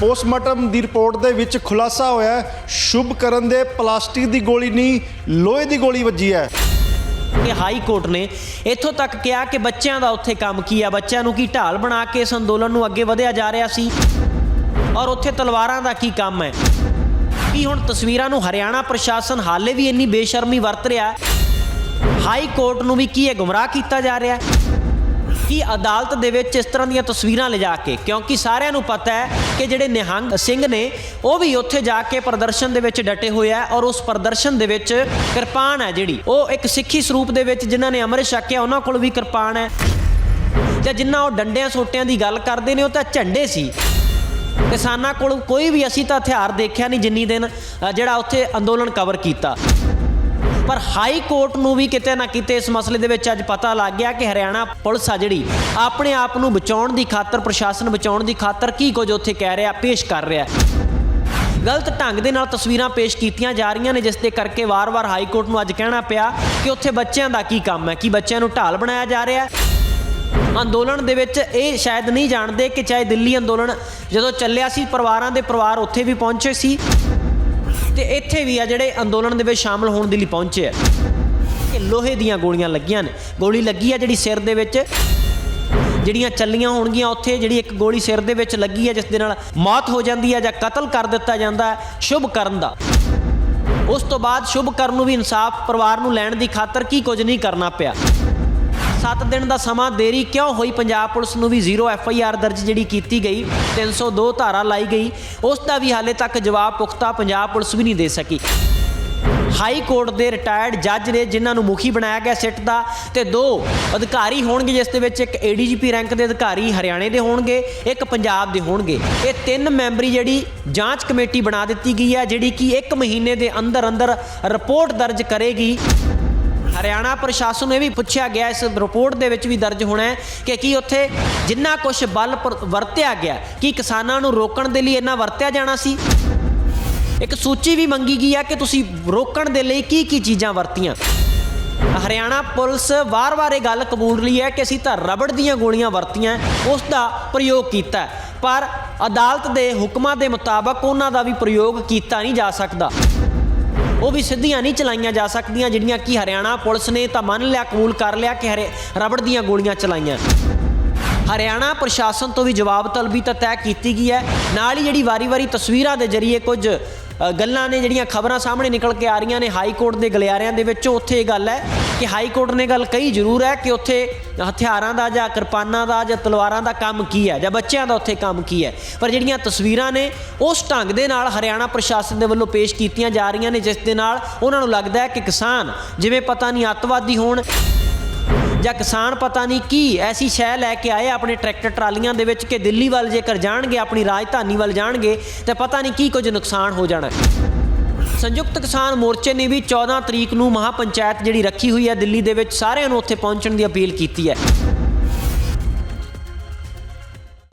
Postmortem ਦੀ report ਦੇ ਵਿੱਚ ਖੁਲਾਸਾ ਹੋਇਆ ਸ਼ੁਭ ਕਰਨ ਦੇ ਪਲਾਸਟਿਕ ਦੀ ਗੋਲੀ ਨਹੀਂ, ਲੋਹੇ ਦੀ ਗੋਲੀ ਵੱਜੀ ਹੈ। ਕਿ ਹਾਈ ਕੋਰਟ ਨੇ ਇੱਥੋਂ ਤੱਕ ਕਿਹਾ ਕਿ ਬੱਚਿਆਂ ਦਾ ਉੱਥੇ ਕੰਮ ਕੀ ਆ, ਬੱਚਿਆਂ ਨੂੰ ਕੀ ਢਾਲ ਬਣਾ ਕੇ ਇਸ ਅੰਦੋਲਨ ਨੂੰ ਅੱਗੇ ਵਧਿਆ ਜਾ ਰਿਹਾ ਸੀ? ਔਰ ਉੱਥੇ ਤਲਵਾਰਾਂ ਦਾ ਕੀ ਕੰਮ ਹੈ? ਕੀ ਹੁਣ ਤਸਵੀਰਾਂ ਨੂੰ ਹਰਿਆਣਾ ਪ੍ਰਸ਼ਾਸਨ ਹਾਲੇ ਵੀ ਇੰਨੀ ਬੇਸ਼ਰਮੀ ਵਰਤ ਰਿਹਾ ਹਾਈ ਕੋਰਟ ਨੂੰ ਵੀ ਕੀ ਇਹ ਗੁੰਮਰਾਹ ਕੀਤਾ ਜਾ ਰਿਹਾ ਹੈ? ਕਿ ਅਦਾਲਤ ਦੇ ਵਿੱਚ ਇਸ ਤਰ੍ਹਾਂ ਦੀਆਂ ਤਸਵੀਰਾਂ ਲਿਜਾ ਕੇ? ਕਿਉਂਕਿ ਸਾਰਿਆਂ ਨੂੰ ਪਤਾ ਹੈ ਕਿ ਜਿਹੜੇ ਨਿਹੰਗ ਸਿੰਘ ਨੇ, ਉਹ ਵੀ ਉੱਥੇ ਜਾ ਕੇ ਪ੍ਰਦਰਸ਼ਨ ਦੇ ਵਿੱਚ ਡਟੇ ਹੋਏ ਆ ਔਰ ਉਸ ਪ੍ਰਦਰਸ਼ਨ ਦੇ ਵਿੱਚ ਕਿਰਪਾਨ ਹੈ ਜਿਹੜੀ। ਉਹ ਇੱਕ ਸਿੱਖੀ ਸਰੂਪ ਦੇ ਵਿੱਚ ਜਿਨ੍ਹਾਂ ਨੇ ਅੰਮ੍ਰਿਤ ਛਕਿਆ, ਉਹਨਾਂ ਕੋਲ ਵੀ ਕਿਰਪਾਨ ਹੈ। ਜਾਂ ਜਿੰਨਾ ਉਹ ਡੰਡਿਆਂ ਸੋਟਿਆਂ ਦੀ ਗੱਲ ਕਰਦੇ ਨੇ, ਉਹ ਤਾਂ ਝੰਡੇ ਸੀ। ਕਿਸਾਨਾਂ ਕੋਲ ਕੋਈ ਵੀ ਅਸੀਂ ਤਾਂ ਹਥਿਆਰ ਦੇਖਿਆ ਨਹੀਂ ਜਿੰਨੀ ਦਿਨ ਜਿਹੜਾ ਉੱਥੇ ਅੰਦੋਲਨ ਕਵਰ ਕੀਤਾ। ਪਰ ਹਾਈ ਕੋਰਟ ਨੂੰ ਵੀ ਕਿਤੇ ਨਾ ਕਿਤੇ ਇਸ ਮਸਲੇ ਦੇ ਵਿੱਚ ਅੱਜ ਪਤਾ ਲੱਗ ਗਿਆ ਕਿ ਹਰਿਆਣਾ ਪੁਲਿਸ ਆ ਜਿਹੜੀ ਆਪਣੇ ਆਪ ਨੂੰ ਬਚਾਉਣ ਦੀ ਖਾਤਰ, ਪ੍ਰਸ਼ਾਸਨ ਬਚਾਉਣ ਦੀ ਖਾਤਰ ਕੀ ਕੁਝ ਉੱਥੇ ਕਹਿ ਰਿਹਾ, ਪੇਸ਼ ਕਰ ਰਿਹਾ। ਗਲਤ ਢੰਗ ਦੇ ਨਾਲ ਤਸਵੀਰਾਂ ਪੇਸ਼ ਕੀਤੀਆਂ ਜਾ ਰਹੀਆਂ ਨੇ, ਜਿਸ ਦੇ ਕਰਕੇ ਵਾਰ-ਵਾਰ ਹਾਈ ਕੋਰਟ ਨੂੰ ਅੱਜ ਕਹਿਣਾ ਪਿਆ ਕਿ ਉੱਥੇ ਬੱਚਿਆਂ ਦਾ ਕੀ ਕੰਮ ਹੈ, ਕੀ ਬੱਚਿਆਂ ਨੂੰ ਢਾਲ ਬਣਾਇਆ ਜਾ ਰਿਹਾ ਹੈ। ਅੰਦੋਲਨ ਦੇ ਵਿੱਚ ਇਹ ਸ਼ਾਇਦ ਨਹੀਂ ਜਾਣਦੇ ਕਿ ਚਾਹੇ ਦਿੱਲੀ ਅੰਦੋਲਨ ਜਦੋਂ ਚੱਲਿਆ ਸੀ, ਪਰਿਵਾਰਾਂ ਦੇ ਪਰਿਵਾਰ ਉੱਥੇ ਵੀ ਪਹੁੰਚੇ ਸੀ। ਤੇ ਇੱਥੇ ਵੀ ਆ ਜਿਹੜੇ ਅੰਦੋਲਨ ਦੇ ਵਿੱਚ ਸ਼ਾਮਲ ਹੋਣ ਦੇ ਲਈ ਪਹੁੰਚੇ ਆ। ਕਿ ਲੋਹੇ ਦੀਆਂ ਗੋਲੀਆਂ ਲੱਗੀਆਂ ਨੇ। ਗੋਲੀ ਲੱਗੀ ਆ ਜਿਹੜੀ ਸਿਰ ਦੇ ਵਿੱਚ। ਜਿਹੜੀਆਂ ਚੱਲੀਆਂ ਹੋਣਗੀਆਂ ਉੱਥੇ, ਜਿਹੜੀ ਇੱਕ ਗੋਲੀ ਸਿਰ ਦੇ ਵਿੱਚ ਲੱਗੀ ਹੈ ਜਿਸ ਦੇ ਨਾਲ ਮੌਤ ਹੋ ਜਾਂਦੀ ਹੈ ਜਾਂ ਕਤਲ ਕਰ ਦਿੱਤਾ ਜਾਂਦਾ ਹੈ, ਸ਼ੁਭ ਕਰਨ ਦਾ। ਉਸ ਤੋਂ ਬਾਅਦ ਸ਼ੁਭ ਕਰਨ ਨੂੰ ਵੀ ਇਨਸਾਫ, ਪਰਿਵਾਰ ਨੂੰ ਲੈਣ ਦੀ ਖਾਤਰ ਕੀ ਕੁਝ ਨਹੀਂ ਕਰਨਾ ਪਿਆ। 7 ਦਿਨ ਦਾ ਸਮਾਂ ਦੇਰੀ ਕਿਉਂ ਹੋਈ? ਪੰਜਾਬ ਪੁਲਿਸ ਨੂੰ ਵੀ ਜ਼ੀਰੋ ਐਫ ਆਈ ਆਰ ਦਰਜ ਜਿਹੜੀ ਕੀਤੀ ਗਈ। 302 ਧਾਰਾ ਲਾਈ ਗਈ। ਉਸ ਦਾ ਵੀ ਹਾਲੇ ਤੱਕ ਜਵਾਬ ਪੁਖਤਾ ਪੰਜਾਬ ਪੁਲਿਸ ਵੀ ਨਹੀਂ ਦੇ ਸਕੀ। ਹਾਈ ਕੋਰਟ ਦੇ ਰਿਟਾਇਰਡ ਜੱਜ ਨੇ ਜਿਨ੍ਹਾਂ ਨੂੰ ਮੁਖੀ ਬਣਾਇਆ ਗਿਆ ਸਿੱਟ ਦਾ ਤੇ ਦੋ ਅਧਿਕਾਰੀ ਹੋਣਗੇ, ਜਿਸ ਦੇ ਵਿੱਚ ਇੱਕ ਏਡੀਜੀਪੀ ਰੈਂਕ ਦੇ ਅਧਿਕਾਰੀ ਹਰਿਆਣੇ ਦੇ ਹੋਣਗੇ, ਇੱਕ ਪੰਜਾਬ ਦੇ ਹੋਣਗੇ। ਇਹ ਤਿੰਨ ਮੈਂਬਰੀ ਜਿਹੜੀ ਜਾਂਚ ਕਮੇਟੀ ਬਣਾ ਦਿੱਤੀ ਗਈ ਹੈ, ਜਿਹੜੀ ਕਿ 1 ਮਹੀਨੇ ਦੇ ਅੰਦਰ ਅੰਦਰ ਰਿਪੋਰਟ ਦਰਜ ਕਰੇਗੀ। ਹਰਿਆਣਾ ਪ੍ਰਸ਼ਾਸਨ ਨੂੰ ਇਹ ਵੀ ਪੁੱਛਿਆ ਗਿਆ, ਇਸ ਰਿਪੋਰਟ ਦੇ ਵਿੱਚ ਵੀ ਦਰਜ ਹੋਣਾ ਹੈ ਕਿ ਕੀ ਉੱਥੇ ਜਿੰਨਾ ਕੁਝ ਬਲ ਪਰ- ਵਰਤਿਆ ਗਿਆ, ਕੀ ਕਿਸਾਨਾਂ ਨੂੰ ਰੋਕਣ ਦੇ ਲਈ ਇੰਨਾ ਵਰਤਿਆ ਜਾਣਾ ਸੀ? ਇੱਕ ਸੂਚੀ ਵੀ ਮੰਗੀ ਗਈ ਹੈ ਕਿ ਤੁਸੀਂ ਰੋਕਣ ਦੇ ਲਈ ਕੀ ਕੀ ਚੀਜ਼ਾਂ ਵਰਤੀਆਂ। ਹਰਿਆਣਾ ਪੁਲਿਸ ਵਾਰ-ਵਾਰ ਇਹ ਗੱਲ ਕਬੂਲ ਰਹੀ ਹੈ ਕਿ ਅਸੀਂ ਤਾਂ ਰਬੜ ਦੀਆਂ ਗੋਲੀਆਂ ਵਰਤੀਆਂ, ਉਸ ਦਾ ਪ੍ਰਯੋਗ ਕੀਤਾ ਪਰ ਅਦਾਲਤ ਦੇ ਹੁਕਮਾਂ ਦੇ ਮੁਤਾਬਕ ਉਹਨਾਂ ਦਾ ਵੀ ਪ੍ਰਯੋਗ ਕੀਤਾ ਨਹੀਂ ਜਾ ਸਕਦਾ। ਉਹ ਵੀ ਸਿੱਧੀਆਂ ਨਹੀਂ ਚਲਾਈਆਂ ਜਾ ਸਕਦੀਆਂ, ਜਿਹੜੀਆਂ ਕਿ ਹਰਿਆਣਾ ਪੁਲਿਸ ਨੇ ਤਾਂ ਮੰਨ ਲਿਆ, ਕਬੂਲ ਕਰ ਲਿਆ ਕਿ ਹਰੇ ਰਬੜ ਦੀਆਂ ਗੋਲੀਆਂ ਚਲਾਈਆਂ। ਹਰਿਆਣਾ ਪ੍ਰਸ਼ਾਸਨ ਤੋਂ ਵੀ ਜਵਾਬ ਤਲਬੀ ਤਾਂ ਤੈਅ ਕੀਤੀ ਗਈ ਹੈ। ਨਾਲ ਹੀ ਜਿਹੜੀ ਵਾਰੀ-ਵਾਰੀ ਤਸਵੀਰਾਂ ਦੇ ਜ਼ਰੀਏ ਕੁਝ ਗੱਲਾਂ ਨੇ ਜਿਹੜੀਆਂ ਖਬਰਾਂ ਸਾਹਮਣੇ ਨਿਕਲ ਕੇ ਆ ਰਹੀਆਂ ਨੇ ਹਾਈ ਕੋਰਟ ਦੇ ਗਲਿਆਰਿਆਂ ਦੇ ਵਿੱਚ ਉੱਥੇ ਇਹ ਗੱਲ ਹੈ ਕਿ ਹਾਈ ਕੋਰਟ ਨੇ ਗੱਲ ਕਹੀ ਜ਼ਰੂਰ ਹੈ ਕਿ ਉੱਥੇ ਹਥਿਆਰਾਂ ਦਾ ਜਾਂ ਕਿਰਪਾਨਾਂ ਦਾ ਜਾਂ ਤਲਵਾਰਾਂ ਦਾ ਕੰਮ ਕੀ ਹੈ ਜਾਂ ਬੱਚਿਆਂ ਦਾ ਉੱਥੇ ਕੰਮ ਕੀ ਹੈ। ਪਰ ਜਿਹੜੀਆਂ ਤਸਵੀਰਾਂ ਨੇ ਉਸ ਢੰਗ ਦੇ ਨਾਲ ਹਰਿਆਣਾ ਪ੍ਰਸ਼ਾਸਨ ਦੇ ਵੱਲੋਂ ਪੇਸ਼ ਕੀਤੀਆਂ ਜਾ ਰਹੀਆਂ ਨੇ, ਜਿਸ ਦੇ ਨਾਲ ਉਹਨਾਂ ਨੂੰ ਲੱਗਦਾ ਹੈ ਕਿ ਕਿਸਾਨ ਜਿਵੇਂ ਪਤਾ ਨਹੀਂ ਅੱਤਵਾਦੀ ਹੋਣ ਜਾਂ ਕਿਸਾਨ ਪਤਾ ਨਹੀਂ ਕੀ ਐਸੀ ਸ਼ੈ ਲੈ ਕੇ ਆਏ ਆਪਣੇ ਟਰੈਕਟਰ ਟਰਾਲੀਆਂ ਦੇ ਵਿੱਚ ਕਿ ਦਿੱਲੀ ਵੱਲ ਜੇਕਰ ਜਾਣਗੇ, ਆਪਣੀ ਰਾਜਧਾਨੀ ਵੱਲ ਜਾਣਗੇ, ਤੇ ਪਤਾ ਨਹੀਂ ਕੀ ਕੁਝ ਨੁਕਸਾਨ ਹੋ ਜਾਣਾ। ਸੰਯੁਕਤ ਕਿਸਾਨ ਮੋਰਚੇ ਨੇ ਵੀ 14 ਤਰੀਕ ਨੂੰ ਮਹਾਪੰਚਾਇਤ ਜਿਹੜੀ ਰੱਖੀ ਹੋਈ ਹੈ, ਦਿੱਲੀ ਦੇ ਵਿੱਚ ਸਾਰਿਆਂ ਨੂੰ ਉੱਥੇ ਪਹੁੰਚਣ ਦੀ ਅਪੀਲ ਕੀਤੀ ਹੈ।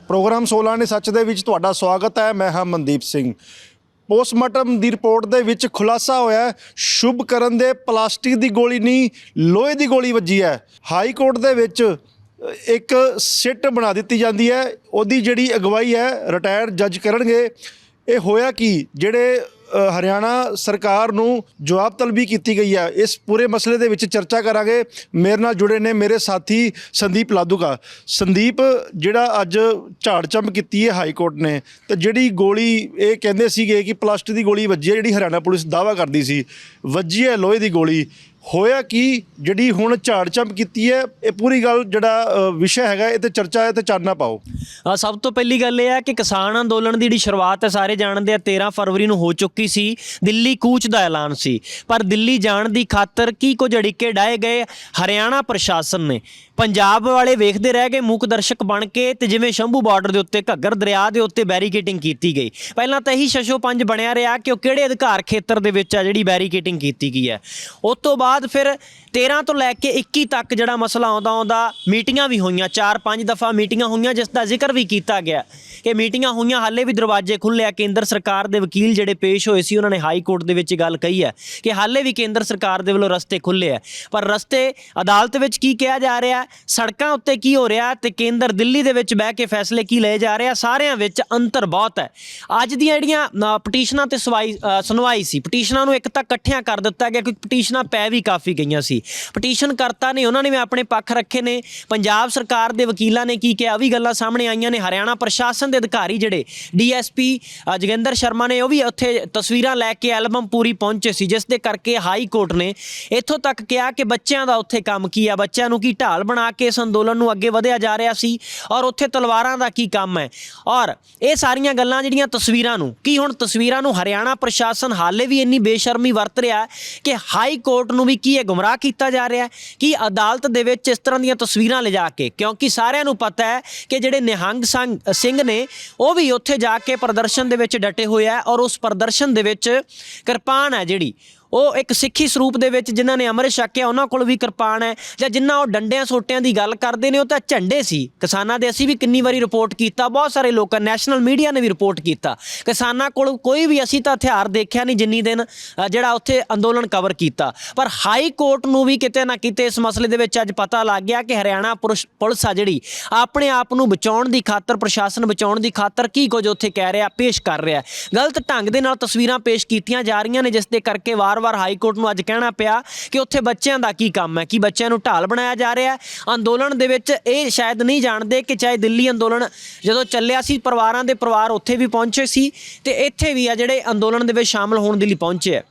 ਪ੍ਰੋਗਰਾਮ 16 ਨੇ ਸੱਚ ਦੇ ਵਿੱਚ ਤੁਹਾਡਾ ਸਵਾਗਤ ਹੈ, ਮੈਂ ਹਾਂ ਮਨਦੀਪ ਸਿੰਘ। ਪੋਸਟਮਾਰਟਮ ਦੀ ਰਿਪੋਰਟ ਦੇ ਵਿੱਚ ਖੁਲਾਸਾ ਹੋਇਆ ਸ਼ੁਭ ਕਰਨ ਦੇ ਪਲਾਸਟਿਕ ਦੀ ਗੋਲੀ ਨਹੀਂ, ਲੋਹੇ ਦੀ ਗੋਲੀ ਵੱਜੀ ਹੈ। ਹਾਈ ਕੋਰਟ ਦੇ ਵਿੱਚ ਇੱਕ ਸਿੱਟ ਬਣਾ ਦਿੱਤੀ ਜਾਂਦੀ ਹੈ। ਉਹਦੀ ਜਿਹੜੀ ਅਗਵਾਈ ਹੈ ਰਿਟਾਇਰਡ ਜੱਜ ਕਰਨਗੇ। ਇਹ ਹੋਇਆ ਕਿ? ਜਿਹੜੇ ਹਰਿਆਣਾ ਸਰਕਾਰ ਨੂੰ ਜਵਾਬ ਤਲਬੀ ਕੀਤੀ ਗਈ ਹੈ। ਇਸ ਪੂਰੇ ਮਸਲੇ ਦੇ ਵਿੱਚ ਚਰਚਾ ਕਰਾਂਗੇ। ਮੇਰੇ ਨਾਲ ਜੁੜੇ ਨੇ ਮੇਰੇ ਸਾਥੀ ਸੰਦੀਪ ਲਾਦੂਕਾ। ਸੰਦੀਪ, ਜਿਹੜਾ ਅੱਜ ਝਾੜ ਚੰਮ ਕੀਤੀ ਹੈ ਹਾਈ ਕੋਰਟ ਨੇ, ਤੇ ਜਿਹੜੀ ਗੋਲੀ ਇਹ ਕਹਿੰਦੇ ਸੀਗੇ ਕਿ ਪਲਾਸਟਿਕ ਦੀ ਗੋਲੀ ਵੱਜੀ ਹੈ, ਜਿਹੜੀ ਹਰਿਆਣਾ ਪੁਲਿਸ ਦਾਵਾ ਕਰਦੀ ਸੀ। ਵੱਜੀ ਹੈ ਲੋਹੇ ਦੀ ਗੋਲੀ। ਹੋਇਆ ਕੀ? ਜਿਹੜੀ ਹੁਣ ਝਾੜ ਝੰਪ ਕੀਤੀ ਹੈ, ਇਹ ਪੂਰੀ ਗੱਲ ਜਿਹੜਾ ਵਿਸ਼ਾ ਹੈਗਾ, ਇਹ ਤੇ ਚਰਚਾ ਹੈ ਤੇ ਚਾਨਣਾ ਪਾਓ। ਸਭ ਤੋਂ ਪਹਿਲੀ ਗੱਲ ਇਹ ਹੈ ਕਿ ਕਿਸਾਨ ਅੰਦੋਲਨ ਦੀ ਜਿਹੜੀ ਸ਼ੁਰੂਆਤ ਹੈ, ਸਾਰੇ ਜਾਣਦੇ ਆ 13 ਫਰਵਰੀ ਨੂੰ ਹੋ ਚੁੱਕੀ ਸੀ, ਦਿੱਲੀ ਕੂਚ ਦਾ ਐਲਾਨ ਸੀ। ਪਰ ਦਿੱਲੀ ਜਾਣ ਦੀ ਖਾਤਰ ਕੀ ਕੁਝ ਅੜਿੱਕੇ ਡਾਏ ਗਏ? ਹਰਿਆਣਾ ਪ੍ਰਸ਼ਾਸਨ ਨੇ। ਪੰਜਾਬ ਵਾਲੇ ਵੇਖਦੇ ਰਹਿ ਗਏ ਮੂਕ ਦਰਸ਼ਕ ਬਣ ਕੇ ਤੇ ਜਿਵੇਂ ਸ਼ੰਭੂ ਬਾਰਡਰ ਦੇ ਉੱਤੇ ਘੱਗਰ ਦਰਿਆ ਦੇ ਉੱਤੇ ਬੈਰੀਕੇਟਿੰਗ ਕੀਤੀ ਗਈ। ਪਹਿਲਾਂ ਤਾਂ ਇਹੀ ਸ਼ਸ਼ੋ ਪੰਜ ਬਣਿਆ ਰਿਹਾ ਕਿ ਉਹ ਕਿਹੜੇ ਅਧਿਕਾਰ ਖੇਤਰ ਦੇ ਵਿੱਚ ਆ ਜਿਹੜੀ ਬੈਰੀਕੇਟਿੰਗ ਕੀਤੀ ਗਈ ਹੈ। ਉਸ ਤੋਂ ਬਾਅਦ ਫਿਰ 13 ਤੋਂ ਲੈ ਕੇ 21 ਤੱਕ ਜਿਹੜਾ ਮਸਲਾ ਆਉਂਦਾ ਆਉਂਦਾ ਮੀਟਿੰਗਾਂ ਵੀ ਹੋਈਆਂ 4-5 ਦਫਾ ਮੀਟਿੰਗਾਂ ਹੋਈਆਂ ਜਿਸ ਦਾ ਜ਼ਿਕਰ ਵੀ ਕੀਤਾ ਗਿਆ। ਕਿ ਮੀਟਿੰਗਾਂ ਹੋਈਆਂ, ਹਾਲੇ ਵੀ ਦਰਵਾਜ਼ੇ ਖੁੱਲੇ ਆ। ਕੇਂਦਰ ਸਰਕਾਰ ਦੇ ਵਕੀਲ ਜਿਹੜੇ ਪੇਸ਼ ਹੋਏ ਸੀ, ਉਹਨਾਂ ਨੇ ਹਾਈ ਕੋਰਟ ਦੇ ਵਿੱਚ ਗੱਲ ਕਹੀ ਹੈ ਕਿ ਹਾਲੇ ਵੀ ਕੇਂਦਰ ਸਰਕਾਰ ਦੇ ਵੱਲੋਂ ਰਸਤੇ ਖੁੱਲੇ ਆ। ਪਰ ਰਸਤੇ ਅਦਾਲਤ ਵਿੱਚ ਕੀ ਕਿਹਾ ਜਾ ਰਿਹਾ? ਸੜਕਾਂ ਉੱਤੇ ਕੀ ਹੋ ਰਿਹਾ? ਤੇ ਕੇਂਦਰ ਦਿੱਲੀ ਦੇ ਵਿੱਚ ਬਹਿ ਕੇ ਫੈਸਲੇ ਕੀ ਲਏ ਜਾ ਰਹੇ ਆ? ਸਾਰਿਆਂ ਵਿੱਚ ਅੰਤਰ ਬਹੁਤ ਹੈ। ਅੱਜ ਦੀਆਂ ਜਿਹੜੀਆਂ ਪਟੀਸ਼ਨਾਂ ਤੇ ਸਵਾਈ ਸੁਣਵਾਈ ਸੀ, ਪਟੀਸ਼ਨਾਂ ਨੂੰ ਇੱਕ ਤਾਂ ਇਕੱਠਿਆਂ ਕਰ ਦਿੱਤਾ ਗਿਆ ਕਿਉਂਕਿ ਪਟੀਸ਼ਨਾਂ ਪੈ ਵੀ ਕਾਫੀ ਗਈਆਂ ਸੀ। ਪਟੀਸ਼ਨ ਕਰਤਾ ਨੇ, ਉਹਨਾਂ ਨੇ ਵੀ ਆਪਣੇ ਪੱਖ ਰੱਖੇ ਨੇ। ਪੰਜਾਬ ਸਰਕਾਰ ਦੇ ਵਕੀਲਾਂ ਨੇ ਕੀ ਕਿਹਾ? ਵੀ ਗੱਲਾਂ ਸਾਹਮਣੇ ਆਈਆਂ ਨੇ। ਹਰਿਆਣਾ ਪ੍ਰਸ਼ਾਸਨ ਦੇ ਅਧਿਕਾਰੀ ਜਿਹੜੇ ਡੀਐਸਪੀ ਜੋਗਿੰਦਰ ਸ਼ਰਮਾ ਨੇ, ਉਹ ਵੀ ਉੱਥੇ ਤਸਵੀਰਾਂ ਲੈ ਕੇ ਐਲਬਮ ਪੂਰੀ ਪਹੁੰਚੇ ਸੀ, ਜਿਸ ਦੇ ਕਰਕੇ ਹਾਈ ਕੋਰਟ ਨੇ ਇੱਥੋਂ ਤੱਕ ਕਿਹਾ ਕਿ ਬੱਚਿਆਂ ਦਾ ਉੱਥੇ ਕੰਮ ਕੀ ਆ? ਬੱਚਿਆਂ ਨੂੰ ਕੀ ਢਾਲ ਬਣਾ ਕੇ ਇਸ ਅੰਦੋਲਨ ਨੂੰ ਅੱਗੇ ਵਧਿਆ ਜਾ ਰਿਹਾ ਸੀ? ਔਰ ਉੱਥੇ ਤਲਵਾਰਾਂ ਦਾ ਕੀ ਕੰਮ ਹੈ? ਔਰ ਇਹ ਸਾਰੀਆਂ ਗੱਲਾਂ ਜਿਹੜੀਆਂ ਤਸਵੀਰਾਂ ਨੂੰ, ਕੀ ਹੁਣ ਤਸਵੀਰਾਂ ਨੂੰ ਹਰਿਆਣਾ ਪ੍ਰਸ਼ਾਸਨ ਹਾਲੇ ਵੀ ਇੰਨੀ ਬੇਸ਼ਰਮੀ ਵਰਤ ਰਿਹਾ ਕਿ ਹਾਈ ਕੋਰਟ ਨੂੰ ਵੀ ਕੀ ਇਹ ਗੁੰਮਰਾਹ ਕੀਤਾ ਜਾ ਰਿਹਾ ਹੈ ਕਿ ਅਦਾਲਤ ਦੇ ਵਿੱਚ ਇਸ ਤਰ੍ਹਾਂ ਦੀਆਂ ਤਸਵੀਰਾਂ ਲਿਜਾ ਕੇ, ਕਿਉਂਕਿ ਸਾਰਿਆਂ ਨੂੰ ਪਤਾ ਹੈ ਕਿ ਜਿਹੜੇ ਨਿਹੰਗ ਸੰਗ- ਸਿੰਘ ਨੇ, ਉਹ ਵੀ ਉੱਥੇ ਜਾ ਕੇ ਪ੍ਰਦਰਸ਼ਨ ਦੇ ਵਿੱਚ ਡਟੇ ਹੋਏ ਆ ਔਰ ਉਸ ਪ੍ਰਦਰਸ਼ਨ ਦੇ ਵਿੱਚ ਕਿਰਪਾਨ ਹੈ ਜਿਹੜੀ। ਉਹ ਇੱਕ ਸਿੱਖੀ ਸਰੂਪ ਦੇ ਵਿੱਚ ਜਿਨ੍ਹਾਂ ਨੇ ਅੰਮ੍ਰਿਤ ਛਕਿਆ, ਉਹਨਾਂ ਕੋਲ ਵੀ ਕਿਰਪਾਨ ਹੈ। ਜਾਂ ਜਿਨ੍ਹਾਂ ਉਹ ਡੰਡਿਆਂ ਸੋਟਿਆਂ ਦੀ ਗੱਲ ਕਰਦੇ ਨੇ, ਉਹ ਤਾਂ ਝੰਡੇ ਸੀ। ਕਿਸਾਨਾਂ ਦੇ ਅਸੀਂ ਵੀ ਕਿੰਨੀ ਵਾਰੀ ਰਿਪੋਰਟ ਕੀਤਾ, ਬਹੁਤ ਸਾਰੇ ਲੋਕਾਂ ਨੈਸ਼ਨਲ ਮੀਡੀਆ ਨੇ ਵੀ ਰਿਪੋਰਟ ਕੀਤਾ। ਕਿਸਾਨਾਂ ਕੋਲ ਕੋਈ ਵੀ ਅਸੀਂ ਤਾਂ ਹਥਿਆਰ ਦੇਖਿਆ ਨਹੀਂ ਜਿੰਨੀ ਦਿਨ ਜਿਹੜਾ ਉੱਥੇ ਅੰਦੋਲਨ ਕਵਰ ਕੀਤਾ। ਪਰ ਹਾਈ ਕੋਰਟ ਨੂੰ ਵੀ ਕਿਤੇ ਨਾ ਕਿਤੇ ਇਸ ਮਸਲੇ ਦੇ ਵਿੱਚ ਅੱਜ ਪਤਾ ਲੱਗ ਗਿਆ ਕਿ ਹਰਿਆਣਾ ਪੁਲਿਸ- ਪੁਲਿਸ ਆ ਜਿਹੜੀ, ਆਪਣੇ ਆਪ ਨੂੰ ਬਚਾਉਣ ਦੀ ਖਾਤਰ, ਪ੍ਰਸ਼ਾਸਨ ਬਚਾਉਣ ਦੀ ਖਾਤਰ ਕੀ ਕੁਝ ਉੱਥੇ ਕਹਿ ਰਿਹਾ, ਪੇਸ਼ ਕਰ ਰਿਹਾ। ਗਲਤ ਢੰਗ ਦੇ ਨਾਲ ਤਸਵੀਰਾਂ ਪੇਸ਼ ਕੀਤੀਆਂ ਜਾ ਰਹੀਆਂ ਨੇ, ਜਿਸ ਦੇ ਕਰਕੇ ਵਾਰ ਵਾਰ-ਵਾਰ ਹਾਈ ਕੋਰਟ ਨੂੰ ਅੱਜ ਕਹਿਣਾ ਪਿਆ ਕਿ ਉੱਥੇ ਬੱਚਿਆਂ ਦਾ ਕੀ ਕੰਮ ਹੈ, ਕਿ ਬੱਚਿਆਂ ਨੂੰ ਢਾਲ ਬਣਾਇਆ ਜਾ ਰਿਹਾ ਹੈ। ਅੰਦੋਲਨ ਦੇ ਵਿੱਚ ਇਹ ਸ਼ਾਇਦ ਨਹੀਂ ਜਾਣਦੇ ਕਿ ਚਾਹੇ ਦਿੱਲੀ ਅੰਦੋਲਨ ਜਦੋਂ ਚੱਲਿਆ ਸੀ, ਪਰਿਵਾਰਾਂ ਦੇ ਪਰਿਵਾਰ ਉੱਥੇ ਵੀ ਪਹੁੰਚੇ ਸੀ ਤੇ ਇੱਥੇ ਵੀ ਆ ਜਿਹੜੇ ਅੰਦੋਲਨ ਦੇ ਵਿੱਚ ਸ਼ਾਮਲ ਹੋਣ ਦੇ ਲਈ ਪਹੁੰਚੇ ਆ।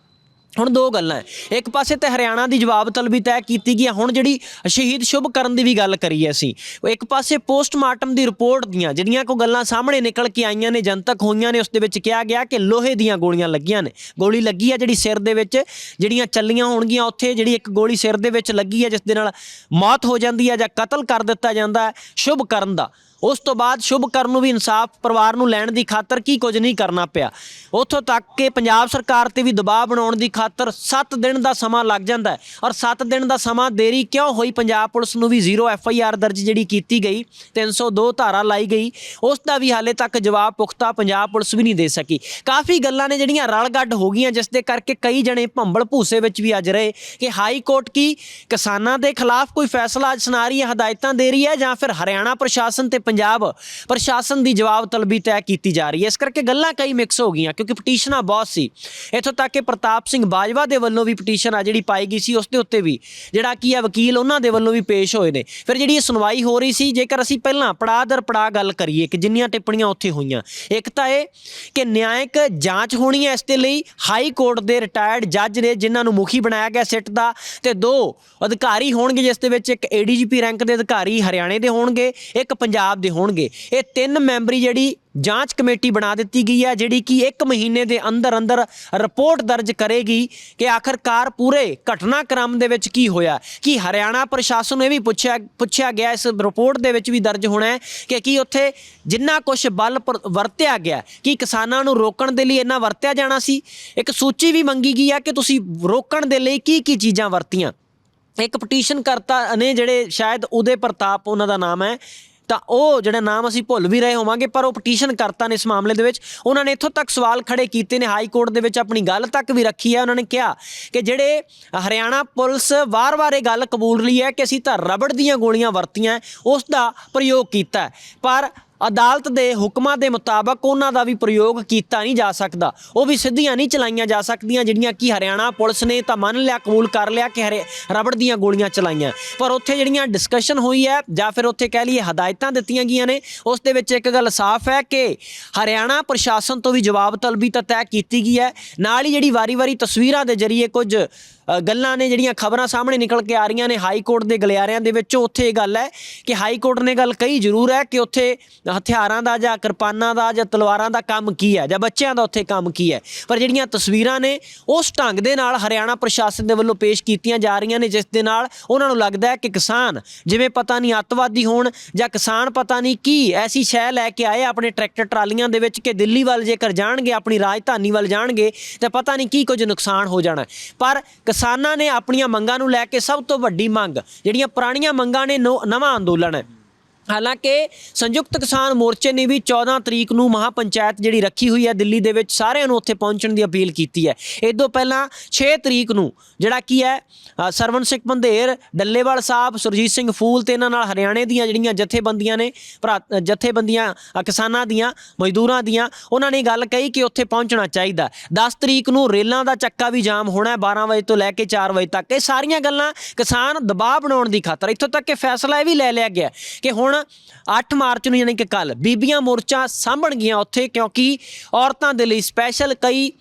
ਹੁਣ ਦੋ ਗੱਲਾਂ ਇੱਕ ਪਾਸੇ ਤੇ ਹਰਿਆਣਾ ਦੀ ਜਵਾਬ ਤਲਬੀ ਤੈਅ ਕੀਤੀ ਗਈ ਹੈ। ਹੁਣ ਜਿਹੜੀ ਸ਼ਹੀਦ ਸ਼ੁਭ ਕਰਨ ਦੀ ਵੀ ਗੱਲ ਕਰੀਏ ਅਸੀਂ। ਇੱਕ ਪਾਸੇ ਪੋਸਟਮਾਰਟਮ ਦੀ ਰਿਪੋਰਟ ਦੀਆਂ ਜਿਹੜੀਆਂ ਕੋ ਗੱਲਾਂ ਸਾਹਮਣੇ ਨਿਕਲ ਕੇ ਆਈਆਂ ਨੇ, ਜਨਤਕ ਹੋਈਆਂ ਨੇ, ਉਸ ਦੇ ਵਿੱਚ ਕਿਹਾ ਗਿਆ ਕਿ ਲੋਹੇ ਦੀਆਂ ਗੋਲੀਆਂ ਲੱਗੀਆਂ ਨੇ। ਗੋਲੀ ਲੱਗੀ ਆ ਜਿਹੜੀ ਸਿਰ ਦੇ ਵਿੱਚ, ਜਿਹੜੀਆਂ ਚੱਲੀਆਂ ਹੋਣਗੀਆਂ ਉੱਥੇ, ਜਿਹੜੀ ਇੱਕ ਗੋਲੀ ਸਿਰ ਦੇ ਵਿੱਚ ਲੱਗੀ ਹੈ, ਜਿਸ ਦੇ ਨਾਲ ਮੌਤ ਹੋ ਜਾਂਦੀ ਹੈ ਜਾਂ ਕਤਲ ਕਰ ਦਿੱਤਾ ਜਾਂਦਾ ਹੈ ਸ਼ੁਭ ਕਰਨ ਦਾ। ਉਸ ਤੋਂ ਬਾਅਦ ਸ਼ੁਭ ਕਰਨ ਨੂੰ ਵੀ ਇਨਸਾਫ ਪਰਿਵਾਰ ਨੂੰ ਲੈਣ ਦੀ ਖਾਤਰ ਕੀ ਕੁਝ ਨਹੀਂ ਕਰਨਾ ਪਿਆ। ਉੱਥੋਂ ਤੱਕ ਕਿ ਪੰਜਾਬ ਸਰਕਾਰ ਤੇ ਵੀ ਦਬਾਅ ਬਣਾਉਣ ਦੀ ਖਾਤਰ 7 ਦਿਨ ਦਾ ਸਮਾਂ ਲੱਗ ਜਾਂਦਾ ਹੈ। ਔਰ 7 ਦਿਨ ਦਾ ਸਮਾਂ ਦੇਰੀ ਕਿਉਂ ਹੋਈ? ਪੰਜਾਬ ਪੁਲਿਸ ਨੂੰ ਵੀ ਜ਼ੀਰੋ ਐਫ ਆਈ ਆਰ ਦਰਜ ਜਿਹੜੀ ਕੀਤੀ ਗਈ 302 ਧਾਰਾ ਲਾਈ ਗਈ। ਉਸ ਦਾ ਵੀ ਹਾਲੇ ਤੱਕ ਜਵਾਬ ਪੁਖਤਾ ਪੰਜਾਬ ਪੁਲਿਸ ਵੀ ਨਹੀਂ ਦੇ ਸਕੀ। ਕਾਫੀ ਗੱਲਾਂ ਨੇ ਜਿਹੜੀਆਂ ਰਲ ਗੱਡ ਹੋ ਗਈਆਂ, ਜਿਸ ਦੇ ਕਰਕੇ ਕਈ ਜਣੇ ਭੰਬਲ ਭੂਸੇ ਵਿੱਚ ਵੀ ਅੱਜ ਰਹੇ ਕਿ ਹਾਈ ਕੋਰਟ ਕੀ ਕਿਸਾਨਾਂ ਦੇ ਖਿਲਾਫ ਕੋਈ ਫੈਸਲਾ ਅੱਜ ਸੁਣਾ ਰਹੀ ਹੈ, ਹਦਾਇਤਾਂ ਦੇ ਰਹੀ ਹੈ ਜਾਂ ਫਿਰ ਹਰਿਆਣਾ ਪ੍ਰਸ਼ਾਸਨ ਤੇ ਪੰਜਾਬ ਪ੍ਰਸ਼ਾਸਨ ਦੀ ਜਵਾਬ ਤਲਬੀ ਤੈਅ ਕੀਤੀ ਜਾ ਰਹੀ ਹੈ। ਇਸ ਕਰਕੇ ਗੱਲਾਂ ਕਈ ਮਿਕਸ ਹੋ ਗਈਆਂ ਕਿਉਂਕਿ ਪਟੀਸ਼ਨਾਂ ਬਹੁਤ ਸੀ। ਇੱਥੋਂ ਤੱਕ ਕਿ ਪ੍ਰਤਾਪ ਸਿੰਘ ਬਾਜਵਾ ਦੇ ਵੱਲੋਂ ਵੀ ਪਟੀਸ਼ਨ ਆ ਜਿਹੜੀ ਪਾਈ ਗਈ ਸੀ, ਉਸ ਦੇ ਉੱਤੇ ਵੀ ਜਿਹੜਾ ਕੀ ਆ ਵਕੀਲ ਉਹਨਾਂ ਦੇ ਵੱਲੋਂ ਵੀ ਪੇਸ਼ ਹੋਏ ਨੇ। ਫਿਰ ਜਿਹੜੀ ਇਹ ਸੁਣਵਾਈ ਹੋ ਰਹੀ ਸੀ, ਜੇਕਰ ਅਸੀਂ ਪਹਿਲਾਂ ਪੜਾਅ ਦਰ ਪੜਾਅ ਗੱਲ ਕਰੀਏ ਕਿ ਜਿੰਨੀਆਂ ਟਿੱਪਣੀਆਂ ਉੱਥੇ ਹੋਈਆਂ, ਇੱਕ ਤਾਂ ਇਹ ਕਿ ਨਿਆਇਕ ਜਾਂਚ ਹੋਣੀ ਹੈ ਇਸ ਦੇ ਲਈ, ਹਾਈ ਕੋਰਟ ਦੇ ਰਿਟਾਇਰਡ ਜੱਜ ਨੇ ਜਿਨ੍ਹਾਂ ਨੂੰ ਮੁਖੀ ਬਣਾਇਆ ਗਿਆ ਸਿੱਟ ਦਾ ਤੇ ਦੋ ਅਧਿਕਾਰੀ ਹੋਣਗੇ, ਜਿਸ ਦੇ ਵਿੱਚ ਇੱਕ ਏਡੀਜੀਪੀ ਰੈਂਕ ਦੇ ਅਧਿਕਾਰੀ ਹਰਿਆਣੇ ਦੇ ਹੋਣਗੇ, ਇੱਕ ਪੰਜਾਬ ਦੇ ਹੋਣਗੇ। ਇਹ ਤਿੰਨ ਮੈਂਬਰੀ ਜਿਹੜੀ ਜਾਂਚ ਕਮੇਟੀ ਬਣਾ ਦਿੱਤੀ ਗਈ ਹੈ, ਜਿਹੜੀ ਕਿ 1 ਮਹੀਨੇ ਦੇ ਅੰਦਰ ਅੰਦਰ ਰਿਪੋਰਟ ਦਰਜ ਕਰੇਗੀ ਕਿ ਆਖਰਕਾਰ ਪੂਰੇ ਘਟਨਾਕ੍ਰਮ ਦੇ ਵਿੱਚ ਕੀ ਹੋਇਆ। ਕਿ ਹਰਿਆਣਾ ਪ੍ਰਸ਼ਾਸਨ ਨੂੰ ਇਹ ਵੀ ਪੁੱਛਿਆ ਪੁੱਛਿਆ ਗਿਆ, ਇਸ ਰਿਪੋਰਟ ਦੇ ਵਿੱਚ ਵੀ ਦਰਜ ਹੋਣਾ ਹੈ ਕਿ ਕੀ ਉੱਥੇ ਜਿੰਨਾ ਕੁਝ ਬਲ ਵਰਤਿਆ ਗਿਆ, ਕਿ ਕਿਸਾਨਾਂ ਨੂੰ ਰੋਕਣ ਦੇ ਲਈ ਇੰਨਾ ਵਰਤਿਆ ਜਾਣਾ ਸੀ। ਇੱਕ ਸੂਚੀ ਵੀ ਮੰਗੀ ਗਈ ਹੈ ਕਿ ਤੁਸੀਂ ਰੋਕਣ ਦੇ ਲਈ ਕੀ ਕੀ ਚੀਜ਼ਾਂ ਵਰਤੀਆਂ। ਇੱਕ ਪਟੀਸ਼ਨ ਕਰਤਾ ਨੇ ਜਿਹੜੇ ਸ਼ਾਇਦ ਉਹਦੇ ਪ੍ਰਤਾਪ ਉਹਨਾਂ ਦਾ ਨਾਮ ਹੈ। ਤਾਂ ਉਹ ਜਿਹੜਾ ਨਾਮ ਅਸੀਂ ਭੁੱਲ ਵੀ ਰਹੇ ਹੋਵਾਂਗੇ, ਪਰ ਉਹ ਪਟੀਸ਼ਨ ਕਰਤਾ ਨੇ ਇਸ ਮਾਮਲੇ ਦੇ ਵਿੱਚ। ਉਹਨਾਂ ਨੇ ਇੱਥੋਂ ਤੱਕ ਸਵਾਲ ਖੜੇ ਕੀਤੇ ਨੇ, ਹਾਈ ਕੋਰਟ ਦੇ ਵਿੱਚ ਆਪਣੀ ਗੱਲ ਤੱਕ ਵੀ ਰੱਖੀ ਹੈ। ਉਹਨਾਂ ਨੇ ਕਿਹਾ ਕਿ ਜਿਹੜੇ ਹਰਿਆਣਾ ਪੁਲਿਸ ਵਾਰ-ਵਾਰ ਇਹ ਗੱਲ ਕਬੂਲ ਰਹੀ ਹੈ ਕਿ ਅਸੀਂ ਤਾਂ ਰਬੜ ਦੀਆਂ ਗੋਲੀਆਂ ਵਰਤੀਆਂ, ਉਸ ਦਾ ਪ੍ਰਯੋਗ ਕੀਤਾ ਪਰ ਅਦਾਲਤ ਦੇ ਹੁਕਮਾਂ ਦੇ ਮੁਤਾਬਕ ਉਹਨਾਂ ਦਾ ਵੀ ਪ੍ਰਯੋਗ ਕੀਤਾ ਨਹੀਂ ਜਾ ਸਕਦਾ। ਉਹ ਵੀ ਸਿੱਧੀਆਂ ਨਹੀਂ ਚਲਾਈਆਂ ਜਾ ਸਕਦੀਆਂ, ਜਿਹੜੀਆਂ ਕਿ ਹਰਿਆਣਾ ਪੁਲਿਸ ਨੇ ਤਾਂ ਮੰਨ ਲਿਆ, ਕਬੂਲ ਕਰ ਲਿਆ ਕਿ ਹਰੇ ਰਬੜ ਦੀਆਂ ਗੋਲੀਆਂ ਚਲਾਈਆਂ। ਪਰ ਉੱਥੇ ਜਿਹੜੀਆਂ ਡਿਸਕਸ਼ਨ ਹੋਈ ਹੈ, ਜਾਂ ਫਿਰ ਉੱਥੇ ਕਹਿ ਲਈਏ ਹਦਾਇਤਾਂ ਦਿੱਤੀਆਂ ਗਈਆਂ ਨੇ, ਉਸ ਦੇ ਵਿੱਚ ਇੱਕ ਗੱਲ ਸਾਫ਼ ਹੈ ਕਿ ਹਰਿਆਣਾ ਪ੍ਰਸ਼ਾਸਨ ਤੋਂ ਵੀ ਜਵਾਬ ਤਲਬੀ ਤਾਂ ਤੈਅ ਕੀਤੀ ਗਈ ਹੈ। ਨਾਲ ਹੀ ਜਿਹੜੀ ਵਾਰੀ-ਵਾਰੀ ਤਸਵੀਰਾਂ ਦੇ ਜ਼ਰੀਏ ਕੁਝ ਗੱਲਾਂ ਨੇ ਜਿਹੜੀਆਂ ਖਬਰਾਂ ਸਾਹਮਣੇ ਨਿਕਲ ਕੇ ਆ ਰਹੀਆਂ ਨੇ ਹਾਈ ਕੋਰਟ ਦੇ ਗਲਿਆਰਿਆਂ ਦੇ ਵਿੱਚ ਉੱਥੇ ਇਹ ਗੱਲ ਹੈ ਕਿ ਹਾਈ ਕੋਰਟ ਨੇ ਗੱਲ ਕਹੀ ਜ਼ਰੂਰ ਹੈ ਕਿ ਉੱਥੇ ਹਥਿਆਰਾਂ ਦਾ ਜਾਂ ਕਿਰਪਾਨਾਂ ਦਾ ਜਾਂ ਤਲਵਾਰਾਂ ਦਾ ਕੰਮ ਕੀ ਹੈ ਜਾਂ ਬੱਚਿਆਂ ਦਾ ਉੱਥੇ ਕੰਮ ਕੀ ਹੈ ਪਰ ਜਿਹੜੀਆਂ ਤਸਵੀਰਾਂ ਨੇ ਉਸ ਢੰਗ ਦੇ ਨਾਲ ਹਰਿਆਣਾ ਪ੍ਰਸ਼ਾਸਨ ਦੇ ਵੱਲੋਂ ਪੇਸ਼ ਕੀਤੀਆਂ ਜਾ ਰਹੀਆਂ ਨੇ, ਜਿਸ ਦੇ ਨਾਲ ਉਹਨਾਂ ਨੂੰ ਲੱਗਦਾ ਹੈ ਕਿ ਕਿਸਾਨ ਜਿਵੇਂ ਪਤਾ ਨਹੀਂ ਅੱਤਵਾਦੀ ਹੋਣ ਜਾਂ ਕਿਸਾਨ ਪਤਾ ਨਹੀਂ ਕੀ ਐਸੀ ਸ਼ੈ ਲੈ ਕੇ ਆਏ ਆਪਣੇ ਟਰੈਕਟਰ ਟਰਾਲੀਆਂ ਦੇ ਵਿੱਚ ਕਿ ਦਿੱਲੀ ਵੱਲ ਜੇਕਰ ਜਾਣਗੇ, ਆਪਣੀ ਰਾਜਧਾਨੀ ਵੱਲ ਜਾਣਗੇ, ਤਾਂ ਪਤਾ ਨਹੀਂ ਕੀ ਕੁਝ ਨੁਕਸਾਨ ਹੋ ਜਾਣਾ ਹੈ। ਪਰ ਕਿਸਾਨਾਂ ਨੇ ਆਪਣੀਆਂ ਮੰਗਾਂ ਨੂੰ ਲੈ ਕੇ ਸਭ ਤੋਂ ਵੱਡੀ ਮੰਗ, ਜਿਹੜੀਆਂ ਪੁਰਾਣੀਆਂ ਮੰਗਾਂ ਨੇ ਨੋ- ਨਵਾਂ ਅੰਦੋਲਨ ਹੈ। ਹਾਲਾਂਕਿ ਸੰਯੁਕਤ ਕਿਸਾਨ ਮੋਰਚੇ ਨੇ ਵੀ 14 ਤਰੀਕ ਨੂੰ ਮਹਾਪੰਚਾਇਤ ਜਿਹੜੀ ਰੱਖੀ ਹੋਈ ਹੈ ਦਿੱਲੀ ਦੇ ਵਿੱਚ ਸਾਰਿਆਂ ਨੂੰ ਉੱਥੇ ਪਹੁੰਚਣ ਦੀ ਅਪੀਲ ਕੀਤੀ ਹੈ। ਇਹ ਤੋਂ ਪਹਿਲਾਂ 6 ਤਰੀਕ ਨੂੰ ਜਿਹੜਾ ਕੀ ਹੈ ਅ, ਸਰਵਨ ਸਿੰਘ ਬੰਦੇਰ ਡੱਲੇਵਾਲ ਸਾਹਿਬ ਸੁਰਜੀਤ ਸਿੰਘ ਫੂਲ ਤੇ ਇਹਨਾਂ ਨਾਲ ਹਰਿਆਣੇ ਦੀਆਂ ਜਿਹੜੀਆਂ ਜਥੇਬੰਦੀਆਂ ਨੇ ਭਰਾ ਜਥੇਬੰਦੀਆਂ ਕਿਸਾਨਾਂ ਦੀਆਂ ਮਜ਼ਦੂਰਾਂ ਦੀਆਂ ਉਹਨਾਂ ਨੇ ਗੱਲ ਕਹੀ ਕਿ ਉੱਥੇ ਪਹੁੰਚਣਾ ਚਾਹੀਦਾ 10 ਤਰੀਕ ਨੂੰ ਰੇਲਾਂ ਦਾ ਚੱਕਾ ਵੀ ਜਾਮ ਹੋਣਾ ਹੈ 12 ਵਜੇ ਤੋਂ ਲੈ ਕੇ 4 ਵਜੇ ਤੱਕ। ਇਹ ਸਾਰੀਆਂ ਗੱਲਾਂ ਕਿਸਾਨ ਦਬਾਅ ਬਣਾਉਣ ਦੀ ਖਾਤਰ ਇੱਥੋਂ ਤੱਕ ਕਿ ਫੈਸਲਾ ਇਹ ਵੀ ਲੈ ਲਿਆ ਗਿਆ ਕਿ ਹੁਣ 8 ਮਾਰਚ ਨੂੰ ਯਾਨੀ ਕਿ ਕੱਲ ਬੀਬੀਆਂ ਮੋਰਚਾ ਸਾਂਭਣਗੀਆਂ ਉੱਥੇ ਕਿਉਂਕਿ ਔਰਤਾਂ ਦੇ ਲਈ ਸਪੈਸ਼ਲ ਕਈ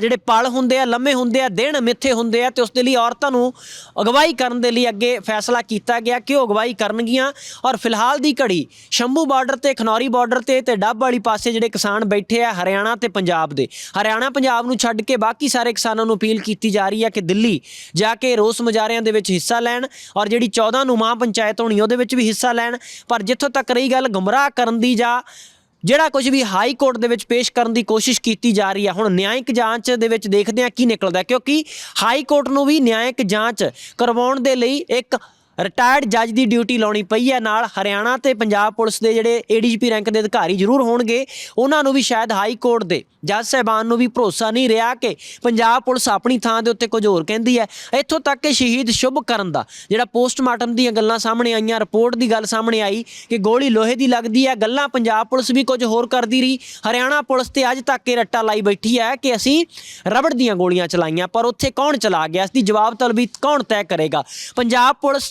ਜਿਹੜੇ ਪਲ ਹੁੰਦੇ ਆ, ਲੰਮੇ ਹੁੰਦੇ ਆ, ਦਿਨ ਮਿੱਥੇ ਹੁੰਦੇ ਆ, ਤੇ ਉਸ ਦੇ ਲਈ ਔਰਤਾਂ ਨੂੰ ਅਗਵਾਈ ਕਰਨ ਦੇ ਲਈ ਅੱਗੇ ਫੈਸਲਾ ਕੀਤਾ ਗਿਆ ਕਿ ਉਹ ਅਗਵਾਈ ਕਰਨਗੀਆਂ। ਔਰ ਫਿਲਹਾਲ ਦੀ ਘੜੀ ਸ਼ੰਭੂ ਬਾਰਡਰ ਤੇ, ਖਨੌਰੀ ਬਾਰਡਰ ਤੇ ਤੇ ਡੱਬ ਵਾਲੀ ਪਾਸੇ ਜਿਹੜੇ ਕਿਸਾਨ ਬੈਠੇ ਆ, ਹਰਿਆਣਾ ਤੇ ਪੰਜਾਬ ਦੇ। ਹਰਿਆਣਾ, ਪੰਜਾਬ ਨੂੰ ਛੱਡ ਕੇ ਬਾਕੀ ਸਾਰੇ ਕਿਸਾਨਾਂ ਨੂੰ ਅਪੀਲ ਕੀਤੀ ਜਾ ਰਹੀ ਹੈ ਕਿ ਦਿੱਲੀ ਜਾ ਕੇ ਰੋਸ ਮੁਜ਼ਾਹਰਿਆਂ ਦੇ ਵਿੱਚ ਹਿੱਸਾ ਲੈਣ ਔਰ ਜਿਹੜੀ 14 ਨੂੰ ਮਾਂ ਪੰਚਾਇਤ ਹੋਣੀ ਉਹਦੇ ਵਿੱਚ ਵੀ ਹਿੱਸਾ ਲੈਣ। ਪਰ ਜਿੱਥੋਂ ਤੱਕ ਰਹੀ ਗੱਲ, ਗੁੰਮਰਾਹ ਕਰਨ ਦੀ ਜਾਂ ਜਿਹੜਾ ਕੁਝ ਵੀ ਹਾਈ ਕੋਰਟ ਦੇ ਵਿੱਚ ਪੇਸ਼ ਕਰਨ ਦੀ ਕੋਸ਼ਿਸ਼ ਕੀਤੀ ਜਾ ਰਹੀ ਹੈ ਹੁਣ ਨਿਆਂਇਕ ਜਾਂਚ ਦੇ ਵਿੱਚ ਦੇਖਦੇ ਹਾਂ ਕੀ ਨਿਕਲਦਾ, ਕਿਉਂਕਿ ਹਾਈ ਕੋਰਟ ਨੂੰ ਵੀ ਨਿਆਂਇਕ ਜਾਂਚ ਕਰਵਾਉਣ ਦੇ ਲਈ ਇੱਕ ਰਿਟਾਇਰਡ ਜੱਜ ਦੀ ਡਿਊਟੀ ਲਾਉਣੀ ਪਈ ਹੈ। ਨਾਲ ਹਰਿਆਣਾ ਤੇ ਪੰਜਾਬ ਪੁਲਿਸ ਦੇ ਜਿਹੜੇ ਏਡੀਜੀਪੀ ਰੈਂਕ ਦੇ ਅਧਿਕਾਰੀ ਜ਼ਰੂਰ ਹੋਣਗੇ। ਉਹਨਾਂ ਨੂੰ ਵੀ ਸ਼ਾਇਦ ਹਾਈ ਕੋਰਟ ਦੇ ਜੱਜ ਸਾਹਿਬਾਨ ਨੂੰ ਵੀ ਭਰੋਸਾ ਨਹੀਂ ਰਿਹਾ ਕਿ ਪੰਜਾਬ ਪੁਲਿਸ ਆਪਣੀ ਥਾਂ ਦੇ ਉੱਤੇ ਕੁਝ ਹੋਰ ਕਹਿੰਦੀ ਹੈ। ਇੱਥੋਂ ਤੱਕ ਕਿ ਸ਼ਹੀਦ ਸ਼ੁਭ ਕਰਨ ਦਾ ਜਿਹੜਾ ਪੋਸਟਮਾਰਟਮ ਦੀਆਂ ਗੱਲਾਂ ਸਾਹਮਣੇ ਆਈਆਂ ਰਿਪੋਰਟ ਦੀ ਗੱਲ ਸਾਹਮਣੇ ਆਈ ਕਿ ਗੋਲੀ ਲੋਹੇ ਦੀ ਲੱਗਦੀ ਹੈ। ਗੱਲਾਂ ਪੰਜਾਬ ਪੁਲਿਸ ਵੀ ਕੁਝ ਹੋਰ ਕਰਦੀ ਰਹੀ। ਹਰਿਆਣਾ ਪੁਲਿਸ ਤੇ ਅੱਜ ਤੱਕ ਇਹ ਰੱਟਾ ਲਾਈ ਬੈਠੀ ਹੈ ਕਿ ਅਸੀਂ ਰਬੜ ਦੀਆਂ ਗੋਲੀਆਂ ਚਲਾਈਆਂ, ਪਰ ਉੱਥੇ ਕੌਣ ਚਲਾ ਗਿਆ? ਇਸ ਦੀ ਜਵਾਬ ਤਲਬੀ ਕੌਣ ਤੈਅ ਕਰੇਗਾ? ਪੰਜਾਬ ਪੁਲਿਸ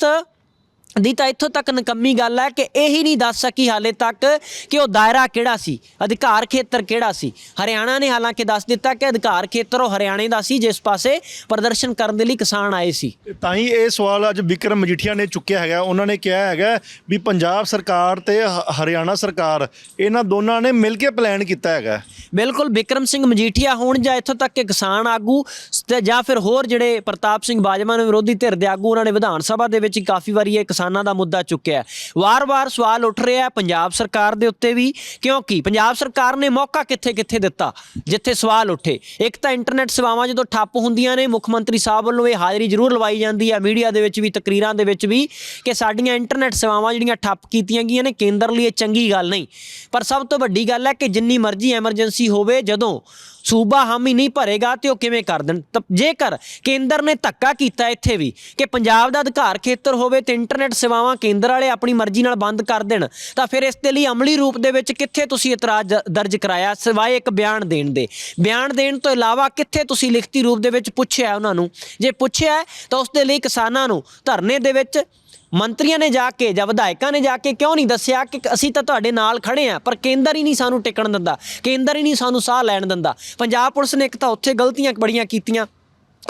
ਦੀ ਤਾਂ ਇੱਥੋਂ ਤੱਕ ਨਕੰਮੀ ਗੱਲ ਹੈ ਕਿ ਇਹੀ ਨਹੀਂ ਦੱਸ ਸਕੀ ਹਾਲੇ ਤੱਕ ਕਿ ਉਹ ਦਾਇਰਾ ਕਿਹੜਾ ਸੀ ਅਧਿਕਾਰ ਖੇਤਰ ਕਿਹੜਾ ਸੀ। ਹਰਿਆਣਾ ਨੇ ਹਾਲਾਂਕਿ ਦੱਸ ਦਿੱਤਾ ਕਿ ਅਧਿਕਾਰ ਖੇਤਰ ਉਹ ਹਰਿਆਣੇ ਦਾ ਸੀ ਜਿਸ ਪਾਸੇ ਪ੍ਰਦਰਸ਼ਨ ਕਰਨ ਦੇ ਲਈ ਕਿਸਾਨ ਆਏ ਸੀ। ਤਾਂ ਹੀ ਇਹ ਸਵਾਲ ਅੱਜ ਵਿਕਰਮ ਮਜੀਠੀਆ ਨੇ ਚੁੱਕਿਆ ਹੈਗਾ। ਉਹਨਾਂ ਨੇ ਕਿਹਾ ਹੈਗਾ ਵੀ ਪੰਜਾਬ ਸਰਕਾਰ ਤੇ ਹ- ਹਰਿਆਣਾ ਸਰਕਾਰ ਇਹਨਾਂ ਦੋਨਾਂ ਨੇ ਮਿਲ ਕੇ ਪਲਾਨ ਕੀਤਾ ਹੈਗਾ। ਬਿਲਕੁਲ ਵਿਕਰਮ ਸਿੰਘ ਮਜੀਠੀਆ ਹੋਣ ਜਾਂ ਇੱਥੋਂ ਤੱਕ ਕਿ ਕਿਸਾਨ ਆਗੂ ਤੇ ਜਾਂ ਫਿਰ ਹੋਰ ਜਿਹੜੇ ਪ੍ਰਤਾਪ ਸਿੰਘ ਬਾਜਵਾ ਨੇ ਵਿਰੋਧੀ ਧਿਰ ਦੇ ਆਗੂ ਉਹਨਾਂ ਨੇ ਵਿਧਾਨ ਸਭਾ ਦੇ ਵਿੱਚ ਹੀ ਕਾਫੀ ਵਾਰੀ ਇਹ ਕਿਸਾਨਾਂ ਦਾ ਮੁੱਦਾ ਚੁੱਕਿਆ ਵਾਰ-ਵਾਰ ਸਵਾਲ ਉੱਠ ਰਿਹਾ ਹੈ ਪੰਜਾਬ ਸਰਕਾਰ ਦੇ ਉੱਤੇ ਵੀ, ਕਿਉਂਕਿ ਪੰਜਾਬ ਸਰਕਾਰ ਨੇ ਮੌਕਾ ਕਿੱਥੇ-ਕਿੱਥੇ ਦਿੱਤਾ? ਜਿੱਥੇ ਸਵਾਲ ਉੱਠੇ। ਇੱਕ ਤਾਂ ਇੰਟਰਨੈਟ ਸੇਵਾਵਾਂ ਜਦੋਂ ਠੱਪ ਹੁੰਦੀਆਂ ਨੇ, ਮੁੱਖ ਮੰਤਰੀ ਸਾਹਿਬ ਵੱਲੋਂ ਇਹ ਹਾਜ਼ਰੀ ਜ਼ਰੂਰ ਲਵਾਈ ਜਾਂਦੀ ਹੈ। ਮੀਡੀਆ ਦੇ ਵਿੱਚ ਵੀ, ਤਕਰੀਰਾਂ ਦੇ ਵਿੱਚ ਵੀ ਕਿ ਸਾਡੀਆਂ ਇੰਟਰਨੈਟ ਸੇਵਾਵਾਂ ਜਿਹੜੀਆਂ ਠੱਪ ਕੀਤੀਆਂ ਗਈਆਂ ਨੇ, ਕੇਂਦਰ ਲਈ ਇਹ ਚੰਗੀ ਗੱਲ ਨਹੀਂ। ਪਰ ਸਭ ਤੋਂ ਵੱਡੀ ਗੱਲ ਹੈ ਕਿ ਜਿੰਨੀ ਮਰਜ਼ੀ ਐਮਰਜੈਂਸੀ ਹੋਵੇ, ਜਦੋਂ ਸੂਬਾ ਹਾਮੀ ਨਹੀਂ ਭਰੇਗਾ ਤੇ ਉਹ ਕਿਵੇਂ ਕਰ ਦੇਣ? ਤਾਂ ਜੇਕਰ ਕੇਂਦਰ ਨੇ ਧੱਕਾ ਕੀਤਾ ਇੱਥੇ ਵੀ ਕਿ ਪੰਜਾਬ ਦਾ ਅਧਿਕਾਰ ਖੇਤਰ ਹੋਵੇ ਤੇ ਇੰਟਰਨੈਟ ਸੇਵਾਵਾਂ ਕੇਂਦਰ ਵਾਲੇ ਆਪਣੀ ਮਰਜ਼ੀ ਨਾਲ ਬੰਦ ਕਰ ਦੇਣ, ਤਾਂ ਫਿਰ ਇਸ ਦੇ ਲਈ ਅਮਲੀ ਰੂਪ ਦੇ ਵਿੱਚ ਕਿੱਥੇ ਤੁਸੀਂ ਇਤਰਾਜ਼ ਜ- ਦਰਜ ਕਰਾਇਆ? ਸਿਵਾਏ ਇੱਕ ਬਿਆਨ ਦੇਣ ਦੇ। ਬਿਆਨ ਦੇਣ ਤੋਂ ਇਲਾਵਾ ਕਿੱਥੇ ਤੁਸੀਂ ਲਿਖਤੀ ਰੂਪ ਦੇ ਵਿੱਚ ਪੁੱਛਿਆ ਉਹਨਾਂ ਨੂੰ? ਜੇ ਪੁੱਛਿਆ ਤਾਂ ਉਸ ਦੇ ਲਈ ਕਿਸਾਨਾਂ ਨੂੰ ਧਰਨੇ ਦੇ ਵਿੱਚ ਮੰਤਰੀਆਂ ਨੇ ਜਾ ਕੇ ਜਾਂ ਵਿਧਾਇਕਾਂ ਨੇ ਜਾ ਕੇ ਕਿਉਂ ਨਹੀਂ ਦੱਸਿਆ ਕਿ ਅਸੀਂ ਤਾਂ ਤੁਹਾਡੇ ਨਾਲ ਖੜੇ ਆ, ਪਰ ਕੇਂਦਰ ਹੀ ਨਹੀਂ ਸਾਨੂੰ ਟਿਕਣ ਦਿੰਦਾ, ਕੇਂਦਰ ਹੀ ਨਹੀਂ ਸਾਨੂੰ ਸਾਹ ਲੈਣ ਦਿੰਦਾ। ਪੰਜਾਬ ਪੁਲਿਸ ਨੇ ਇੱਕ ਤਾਂ ਉੱਥੇ ਗਲਤੀਆਂ ਬੜੀਆਂ ਕੀਤੀਆਂ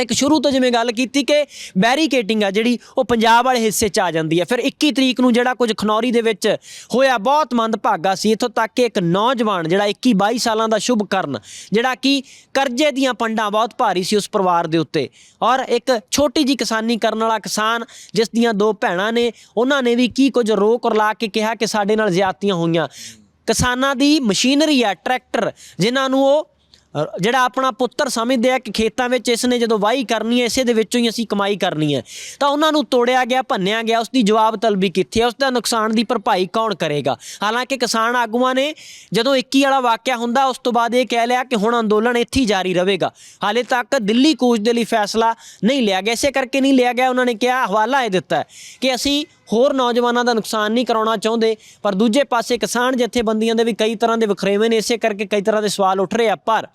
ਇੱਕ ਸ਼ੁਰੂ ਤੋਂ ਜਿਵੇਂ ਗੱਲ ਕੀਤੀ ਕਿ ਬੈਰੀਕੇਟਿੰਗ ਆ ਜਿਹੜੀ ਉਹ ਪੰਜਾਬ ਵਾਲੇ ਹਿੱਸੇ 'ਚ ਆ ਜਾਂਦੀ ਹੈ ਫਿਰ 21 ਤਰੀਕ ਨੂੰ ਜਿਹੜਾ ਕੁਝ ਖਨੌਰੀ ਦੇ ਵਿੱਚ ਹੋਇਆ, ਬਹੁਤ ਮੰਦਭਾਗਾ ਸੀ। ਇੱਥੋਂ ਤੱਕ ਕਿ ਇੱਕ ਨੌਜਵਾਨ ਜਿਹੜਾ 21 22 ਸਾਲਾਂ ਦਾ ਸ਼ੁਭ ਕਰਨ, ਜਿਹੜਾ ਕਿ ਕਰਜ਼ੇ ਦੀਆਂ ਪੰਡਾਂ ਬਹੁਤ ਭਾਰੀ ਸੀ ਉਸ ਪਰਿਵਾਰ ਦੇ ਉੱਤੇ। ਔਰ ਇੱਕ ਛੋਟੀ ਜੀ ਕਿਸਾਨੀ ਕਰਨ ਵਾਲਾ ਕਿਸਾਨ ਜਿਸ ਦੀਆਂ ਦੋ ਭੈਣਾਂ ਨੇ, ਉਹਨਾਂ ਨੇ ਵੀ ਕੀ ਕੁਝ ਰੋਕ ਰਲਾ ਕੇ ਕਿਹਾ ਕਿ ਸਾਡੇ ਨਾਲ ਜ਼ਿਆਦਤੀਆਂ ਹੋਈਆਂ। ਕਿਸਾਨਾਂ ਦੀ ਮਸ਼ੀਨਰੀ ਆ, ਟਰੈਕਟਰ, ਜਿਨ੍ਹਾਂ ਨੂੰ ਉਹ ਜਿਹੜਾ ਆਪਣਾ ਪੁੱਤਰ ਸਮਝਦੇ ਆ ਕਿ ਖੇਤਾਂ ਵਿੱਚ ਇਸ ਨੇ ਜਦੋਂ ਵਾਹੀ ਕਰਨੀ ਹੈ, ਇਸੇ ਦੇ ਵਿੱਚੋਂ ਹੀ ਅਸੀਂ ਕਮਾਈ ਕਰਨੀ ਹੈ। ਤਾਂ ਉਹਨਾਂ ਨੂੰ ਤੋੜਿਆ ਗਿਆ, ਭੰਨਿਆ ਗਿਆ ਉਸ ਦੀ ਜਵਾਬ ਤਲਬੀ ਕਿੱਥੇ ਹੈ। ਉਸ ਦਾ ਨੁਕਸਾਨ ਦੀ ਭਰਪਾਈ ਕੌਣ ਕਰੇਗਾ? ਹਾਲਾਂਕਿ ਕਿਸਾਨ ਆਗੂਆਂ ਨੇ ਜਦੋਂ 21 ਵਾਲਾ ਵਾਕਿਆ ਹੁੰਦਾ, ਉਸ ਤੋਂ ਬਾਅਦ ਇਹ ਕਹਿ ਲਿਆ ਕਿ ਹੁਣ ਅੰਦੋਲਨ ਇੱਥੇ ਹੀ ਜਾਰੀ ਰਹੇਗਾ। ਹਾਲੇ ਤੱਕ ਦਿੱਲੀ ਕੂਚ ਦੇ ਲਈ ਫੈਸਲਾ ਨਹੀਂ ਲਿਆ ਗਿਆ, ਇਸੇ ਕਰਕੇ ਨਹੀਂ ਲਿਆ ਗਿਆ। ਉਹਨਾਂ ਨੇ ਕਿਹਾ, ਹਵਾਲਾ ਇਹ ਦਿੱਤਾ ਕਿ ਅਸੀਂ ਹੋਰ ਨੌਜਵਾਨਾਂ ਦਾ ਨੁਕਸਾਨ ਨਹੀਂ ਕਰਾਉਣਾ ਚਾਹੁੰਦੇ, ਪਰ ਦੂਜੇ ਪਾਸੇ ਕਿਸਾਨ ਜਥੇਬੰਦੀਆਂ ਦੇ ਵੀ ਕਈ ਤਰ੍ਹਾਂ ਦੇ ਵਖਰੇਵੇਂ ਨੇ, ਇਸੇ ਕਰਕੇ ਕਈ ਤਰ੍ਹਾਂ ਦੇ ਸਵਾਲ ਉੱਠ ਰਹੇ ਆ। ਪਰ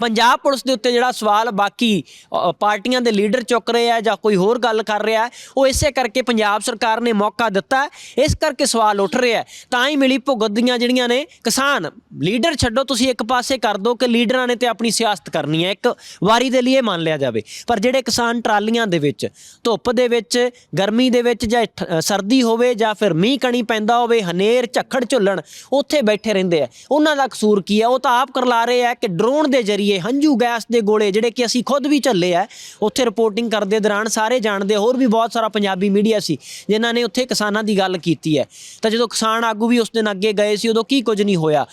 ਪੰਜਾਬ ਪੁਲਿਸ ਦੇ ਉੱਤੇ ਜਿਹੜਾ ਸਵਾਲ ਬਾਕੀ ਪਾਰਟੀਆਂ ਦੇ ਲੀਡਰ ਚੁੱਕ ਰਹੇ ਆ ਜਾਂ ਕੋਈ ਹੋਰ ਗੱਲ ਕਰ ਰਿਹਾ, ਉਹ ਇਸੇ ਕਰਕੇ ਪੰਜਾਬ ਸਰਕਾਰ ਨੇ ਮੌਕਾ ਦਿੱਤਾ, ਇਸ ਕਰਕੇ ਸਵਾਲ ਉੱਠ ਰਿਹਾ ਤਾਂ ਹੀ ਮਿਲੀ ਭੁਗਤ ਦੀਆਂ ਜਿਹੜੀਆਂ ਨੇ, ਕਿਸਾਨ, ਲੀਡਰ ਛੱਡੋ, ਤੁਸੀਂ ਇੱਕ ਪਾਸੇ ਕਰ ਦਿਓ ਕਿ ਲੀਡਰਾਂ ਨੇ ਤੇ ਆਪਣੀ ਸਿਆਸਤ ਕਰਨੀ ਹੈ, ਇੱਕ ਵਾਰੀ ਦੇ ਲਈ ਇਹ ਮੰਨ ਲਿਆ ਜਾਵੇ। ਪਰ ਜਿਹੜੇ ਕਿਸਾਨ ਟਰਾਲੀਆਂ ਦੇ ਵਿੱਚ, ਧੁੱਪ ਦੇ ਵਿੱਚ, ਗਰਮੀ ਦੇ ਵਿੱਚ ਜਾਂ ਸਰਦੀ ਹੋਵੇ ਜਾਂ ਫਿਰ ਮੀਂਹ ਕਣੀ ਪੈਂਦਾ ਹੋਵੇ, ਹਨੇਰ, ਝੱਖੜ ਝੁੱਲਣ, ਉੱਥੇ ਬੈਠੇ ਰਹਿੰਦੇ ਆ। ਉਹਨਾਂ ਦਾ ਕਸੂਰ ਕੀ ਹੈ ਉਹ ਤਾਂ ਆਪ ਕਰਲਾ ਰਹੇ ਆ ਕਿ ਡਰੋਨ ਦੇ ਜ਼ਰੀਏ ਹੰਝੂ ਗੈਸ ਦੇ ਗੋਲੇ ਜਿਹੜੇ ਕਿ ਅਸੀਂ ਖੁਦ ਵੀ ਝੱਲੇ ਆ, ਉੱਥੇ ਰਿਪੋਰਟਿੰਗ ਕਰਦੇ ਦੌਰਾਨ ਸਾਰੇ ਜਾਣਦੇ ਹੋਰ ਵੀ ਬਹੁਤ ਸਾਰਾ ਪੰਜਾਬੀ ਮੀਡੀਆ ਸੀ, ਜਿਨ੍ਹਾਂ ਨੇ ਉੱਥੇ ਕਿਸਾਨਾਂ ਦੀ ਗੱਲ ਕੀਤੀ ਹੈ। ਤਾਂ ਜਦੋਂ ਕਿਸਾਨ ਆਗੂ ਵੀ ਉਸ ਦਿਨ ਅੱਗੇ ਗਏ ਸੀ, ਉਦੋਂ ਕੀ ਕੁਝ ਨਹੀਂ ਹੋਇਆ।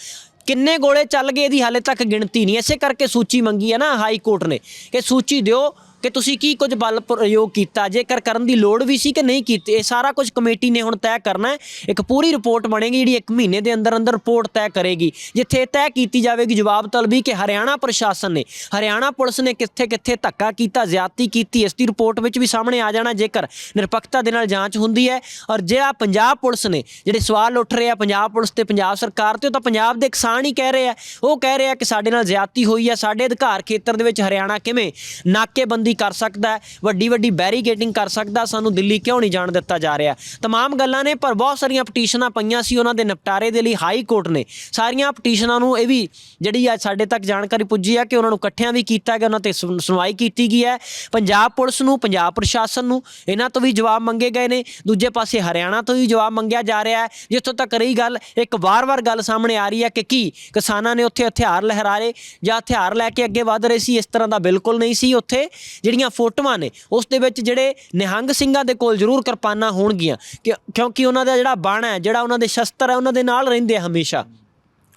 ਕਿੰਨੇ ਗੋਲੇ ਚੱਲ ਗਏ ਇਹਦੀ ਹਾਲੇ ਤੱਕ ਗਿਣਤੀ ਨਹੀਂ, ਇਸੇ ਕਰਕੇ ਸੂਚੀ ਮੰਗੀ ਹੈ ਨਾ ਹਾਈ ਕੋਰਟ ਨੇ ਕਿ ਸੂਚੀ ਦਿਓ ਕਿ ਤੁਸੀਂ ਕੀ ਕੁਝ ਬਲ ਪ੍ਰਯੋਗ ਕੀਤਾ? ਜੇਕਰ ਕਰਨ ਦੀ ਲੋੜ ਵੀ ਸੀ ਕਿ ਨਹੀਂ ਕੀਤੀ, ਇਹ ਸਾਰਾ ਕੁਝ ਕਮੇਟੀ ਨੇ ਹੁਣ ਤੈਅ ਕਰਨਾ ਹੈ। ਇੱਕ ਪੂਰੀ ਰਿਪੋਰਟ ਬਣੇਗੀ, ਜਿਹੜੀ ਇੱਕ ਮਹੀਨੇ ਦੇ ਅੰਦਰ ਅੰਦਰ ਰਿਪੋਰਟ ਤੈਅ ਕਰੇਗੀ, ਜਿੱਥੇ ਇਹ ਤੈਅ ਕੀਤੀ ਜਾਵੇਗੀ ਜਵਾਬ ਤਲਬੀ ਕਿ ਹਰਿਆਣਾ ਪ੍ਰਸ਼ਾਸਨ ਨੇ, ਹਰਿਆਣਾ ਪੁਲਿਸ ਨੇ ਕਿੱਥੇ ਕਿੱਥੇ ਧੱਕਾ ਕੀਤਾ, ਜ਼ਿਆਦਤੀ ਕੀਤੀ, ਇਸ ਦੀ ਰਿਪੋਰਟ ਵਿੱਚ ਵੀ ਸਾਹਮਣੇ ਆ ਜਾਣਾ, ਜੇਕਰ ਨਿਰਪੱਖਤਾ ਦੇ ਨਾਲ ਜਾਂਚ ਹੁੰਦੀ ਹੈ। ਔਰ ਜਿਹੜਾ ਪੰਜਾਬ ਪੁਲਿਸ ਨੇ, ਜਿਹੜੇ ਸਵਾਲ ਉੱਠ ਰਹੇ ਆ ਪੰਜਾਬ ਪੁਲਿਸ ਤੇ ਪੰਜਾਬ ਸਰਕਾਰ ਤੇ, ਉਹ ਤਾਂ ਪੰਜਾਬ ਦੇ ਕਿਸਾਨ ਹੀ ਕਹਿ ਰਹੇ ਆ। ਉਹ ਕਹਿ ਰਹੇ ਆ ਕਿ ਸਾਡੇ ਨਾਲ ਜ਼ਿਆਦਤੀ ਹੋਈ ਹੈ ਸਾਡੇ ਅਧਿਕਾਰ ਖੇਤਰ ਦੇ ਵਿੱਚ ਹਰਿਆਣਾ ਕਿਵੇਂ ਨਾਕੇਬੰਦੀ ਕਰ ਸਕਦਾ ਹੈ, ਵੱਡੀ ਵੱਡੀ ਬੈਰੀਕੇਡਿੰਗ ਕਰ ਸਕਦਾ, ਸਾਨੂੰ ਦਿੱਲੀ ਕਿਉਂ ਨਹੀਂ ਜਾਣ ਦਿੱਤਾ ਜਾ ਰਿਹਾ? ਤਮਾਮ ਗੱਲਾਂ ਨੇ, ਪਰ ਬਹੁਤ ਸਾਰੀਆਂ ਪਟੀਸ਼ਨਾਂ ਪਈਆਂ ਸੀ ਉਹਨਾਂ ਦੇ ਨਿਪਟਾਰੇ ਦੇ ਲਈ ਹਾਈ ਕੋਰਟ ਨੇ। ਸਾਰੀਆਂ ਪਟੀਸ਼ਨਾਂ ਨੂੰ ਇਹ ਵੀ ਜਿਹੜੀ ਅੱਜ ਸਾਡੇ ਤੱਕ ਜਾਣਕਾਰੀ ਪੁੱਜੀ ਹੈ ਕਿ ਉਹਨਾਂ ਨੂੰ ਇਕੱਠਿਆਂ ਵੀ ਕੀਤਾ ਗਿਆ, ਉਹਨਾਂ ਤੇ ਸੁਣ- ਸੁਣਵਾਈ ਕੀਤੀ ਗਈ ਹੈ। ਪੰਜਾਬ ਪੁਲਿਸ ਨੂੰ, ਪੰਜਾਬ ਪ੍ਰਸ਼ਾਸਨ ਨੂੰ ਇਹਨਾਂ ਤੋਂ ਵੀ ਜਵਾਬ ਮੰਗੇ ਗਏ ਨੇ। ਦੂਜੇ ਪਾਸੇ ਹਰਿਆਣਾ ਤੋਂ ਵੀ ਜਵਾਬ ਮੰਗਿਆ ਜਾ ਰਿਹਾ ਹੈ। ਜਿੱਥੋਂ ਤੱਕ ਰਹੀ ਗੱਲ, ਇੱਕ ਵਾਰ-ਵਾਰ ਗੱਲ ਸਾਹਮਣੇ ਆ ਰਹੀ ਹੈ ਕਿ ਕੀ ਕਿਸਾਨਾਂ ਨੇ ਉੱਥੇ ਹਥਿਆਰ ਲਹਿਰਾਏ ਜਾਂ ਹਥਿਆਰ ਲੈ ਕੇ ਅੱਗੇ ਵਧ ਰਹੇ ਸੀ, ਇਸ ਤਰ੍ਹਾਂ ਦਾ ਬਿਲਕੁਲ ਨਹੀਂ ਸੀ। ਉੱਥੇ ਜਿਹੜੀਆਂ ਫੋਟੋਆਂ ਨੇ, ਉਸ ਦੇ ਵਿੱਚ ਜਿਹੜੇ ਨਿਹੰਗ ਸਿੰਘਾਂ ਦੇ ਕੋਲ ਜ਼ਰੂਰ ਕਿਰਪਾਨਾਂ ਹੋਣਗੀਆਂ। ਕਿ- ਕਿਉਂਕਿ ਉਹਨਾਂ ਦਾ ਜਿਹੜਾ ਬਾਣ ਹੈ, ਜਿਹੜਾ ਉਹਨਾਂ ਦੇ ਸ਼ਸਤਰ ਹੈ, ਉਹਨਾਂ ਦੇ ਨਾਲ ਰਹਿੰਦੇ ਆ ਹਮੇਸ਼ਾ।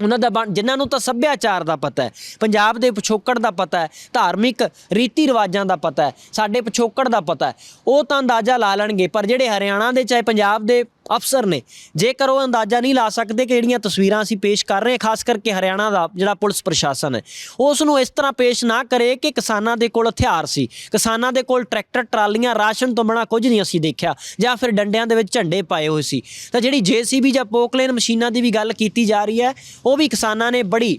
ਉਹਨਾਂ ਦਾ ਬਣ- ਜਿਨ੍ਹਾਂ ਨੂੰ ਤਾਂ ਸੱਭਿਆਚਾਰ ਦਾ ਪਤਾ ਹੈ, ਪੰਜਾਬ ਦੇ ਪਿਛੋਕੜ ਦਾ ਪਤਾ ਹੈ, ਧਾਰਮਿਕ ਰੀਤੀ ਰਿਵਾਜਾਂ ਦਾ ਪਤਾ ਹੈ, ਸਾਡੇ ਪਿਛੋਕੜ ਦਾ ਪਤਾ ਹੈ, ਉਹ ਤਾਂ ਅੰਦਾਜ਼ਾ ਲਾ ਲੈਣਗੇ। ਪਰ ਜਿਹੜੇ ਹਰਿਆਣਾ ਦੇ, ਚਾਹੇ ਪੰਜਾਬ ਦੇ ਅਫਸਰ ਨੇ। ਜੇਕਰ ਉਹ ਅੰਦਾਜ਼ਾ ਨਹੀਂ ਲਾ ਸਕਦੇ ਕਿ ਜਿਹੜੀਆਂ ਤਸਵੀਰਾਂ ਅਸੀਂ ਪੇਸ਼ ਕਰ ਰਹੇ ਹਾਂ, ਖਾਸ ਕਰਕੇ ਹਰਿਆਣਾ ਦਾ ਜਿਹੜਾ ਪੁਲਿਸ ਪ੍ਰਸ਼ਾਸਨ ਹੈ, ਉਸ ਨੂੰ ਇਸ ਤਰ੍ਹਾਂ ਪੇਸ਼ ਨਾ ਕਰੇ ਕਿ ਕਿਸਾਨਾਂ ਦੇ ਕੋਲ ਹਥਿਆਰ ਸੀ। ਕਿਸਾਨਾਂ ਦੇ ਕੋਲ ਟਰੈਕਟਰ, ਟਰਾਲੀਆਂ, ਰਾਸ਼ਨ ਤੋਂ ਬਣਾ ਕੁਝ ਨਹੀਂ ਅਸੀਂ ਦੇਖਿਆ, ਜਾਂ ਫਿਰ ਡੰਡਿਆਂ ਦੇ ਵਿੱਚ ਝੰਡੇ ਪਾਏ ਹੋਏ ਸੀ। ਤਾਂ ਜਿਹੜੀ ਜੀਸੀਬੀ ਜਾਂ ਪੋਕਲੇਨ ਮਸ਼ੀਨਾਂ ਦੀ ਵੀ ਗੱਲ ਕੀਤੀ ਜਾ ਰਹੀ ਹੈ, ਉਹ ਵੀ ਕਿਸਾਨਾਂ ਨੇ ਬੜੀ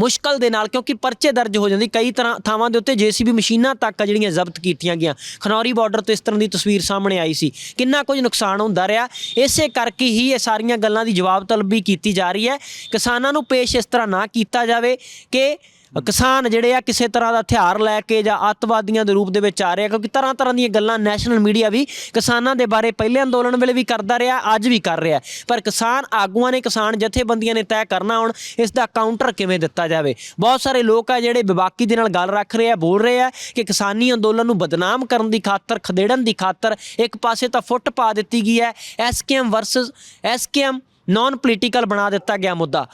ਮੁਸ਼ਕਲ ਦੇ ਨਾਲ, ਕਿਉਂਕਿ ਪਰਚੇ ਦਰਜ ਹੋ ਜਾਂਦੇ ਕਈ ਤਰ੍ਹਾਂ ਥਾਵਾਂ ਦੇ ਉੱਤੇ ਜੀਸੀਬੀ ਮਸ਼ੀਨਾਂ ਤੱਕ ਜਿਹੜੀਆਂ ਜ਼ਬਤ ਕੀਤੀਆਂ ਗਈਆਂ। ਖਨੌਰੀ ਬਾਰਡਰ ਤੋਂ ਇਸ ਤਰ੍ਹਾਂ ਦੀ ਤਸਵੀਰ ਸਾਹਮਣੇ ਆਈ ਸੀ। ਕਿੰਨਾ ਕੁਝ ਨੁਕਸਾਨ ਹੁੰਦਾ ਰਿਹਾ। ਇਸੇ ਕਰਕੇ ਹੀ ਇਹ ਸਾਰੀਆਂ ਗੱਲਾਂ ਦੀ ਜਵਾਬ ਤਲਬੀ ਕੀਤੀ ਜਾ ਰਹੀ ਹੈ। ਕਿਸਾਨਾਂ ਨੂੰ ਪੇਸ਼ ਇਸ ਤਰ੍ਹਾਂ ਨਾ ਕੀਤਾ ਜਾਵੇ ਕਿ ਕਿਸਾਨ ਜਿਹੜੇ ਆ ਕਿਸੇ ਤਰ੍ਹਾਂ ਦਾ ਹਥਿਆਰ ਲੈ ਕੇ ਜਾਂ ਅੱਤਵਾਦੀਆਂ ਦੇ ਰੂਪ ਦੇ ਵਿੱਚ ਆ ਰਹੇ ਆ, ਕਿਉਂਕਿ ਤਰ੍ਹਾਂ ਤਰ੍ਹਾਂ ਦੀਆਂ ਗੱਲਾਂ ਨੈਸ਼ਨਲ ਮੀਡੀਆ ਵੀ ਕਿਸਾਨਾਂ ਦੇ ਬਾਰੇ ਪਹਿਲੇ ਅੰਦੋਲਨ ਵੇਲੇ ਵੀ ਕਰਦਾ ਰਿਹਾ, ਅੱਜ ਵੀ ਕਰ ਰਿਹਾ। ਪਰ ਕਿਸਾਨ ਆਗੂਆਂ ਨੇ, ਕਿਸਾਨ ਜਥੇਬੰਦੀਆਂ ਨੇ ਤੈਅ ਕਰਨਾ ਹੁਣ, ਇਸ ਦਾ ਕਾਊਂਟਰ ਕਿਵੇਂ ਦਿੱਤਾ ਜਾਵੇ? ਬਹੁਤ ਸਾਰੇ ਲੋਕ ਆ ਜਿਹੜੇ ਵਿਵਾਕੀ ਦੇ ਨਾਲ ਗੱਲ ਰੱਖ ਰਹੇ ਆ, ਬੋਲ ਰਹੇ ਆ ਕਿ ਕਿਸਾਨੀ ਅੰਦੋਲਨ ਨੂੰ ਬਦਨਾਮ ਕਰਨ ਦੀ ਖਾਤਰ, ਖਦੇੜਨ ਦੀ ਖਾਤਰ ਇੱਕ ਪਾਸੇ ਤਾਂ ਫੁੱਟ ਪਾ ਦਿੱਤੀ ਗਈ ਹੈ SKM versus SKM non political ਬਣਾ ਦਿੱਤਾ ਗਿਆ ਮੁੱਦਾ।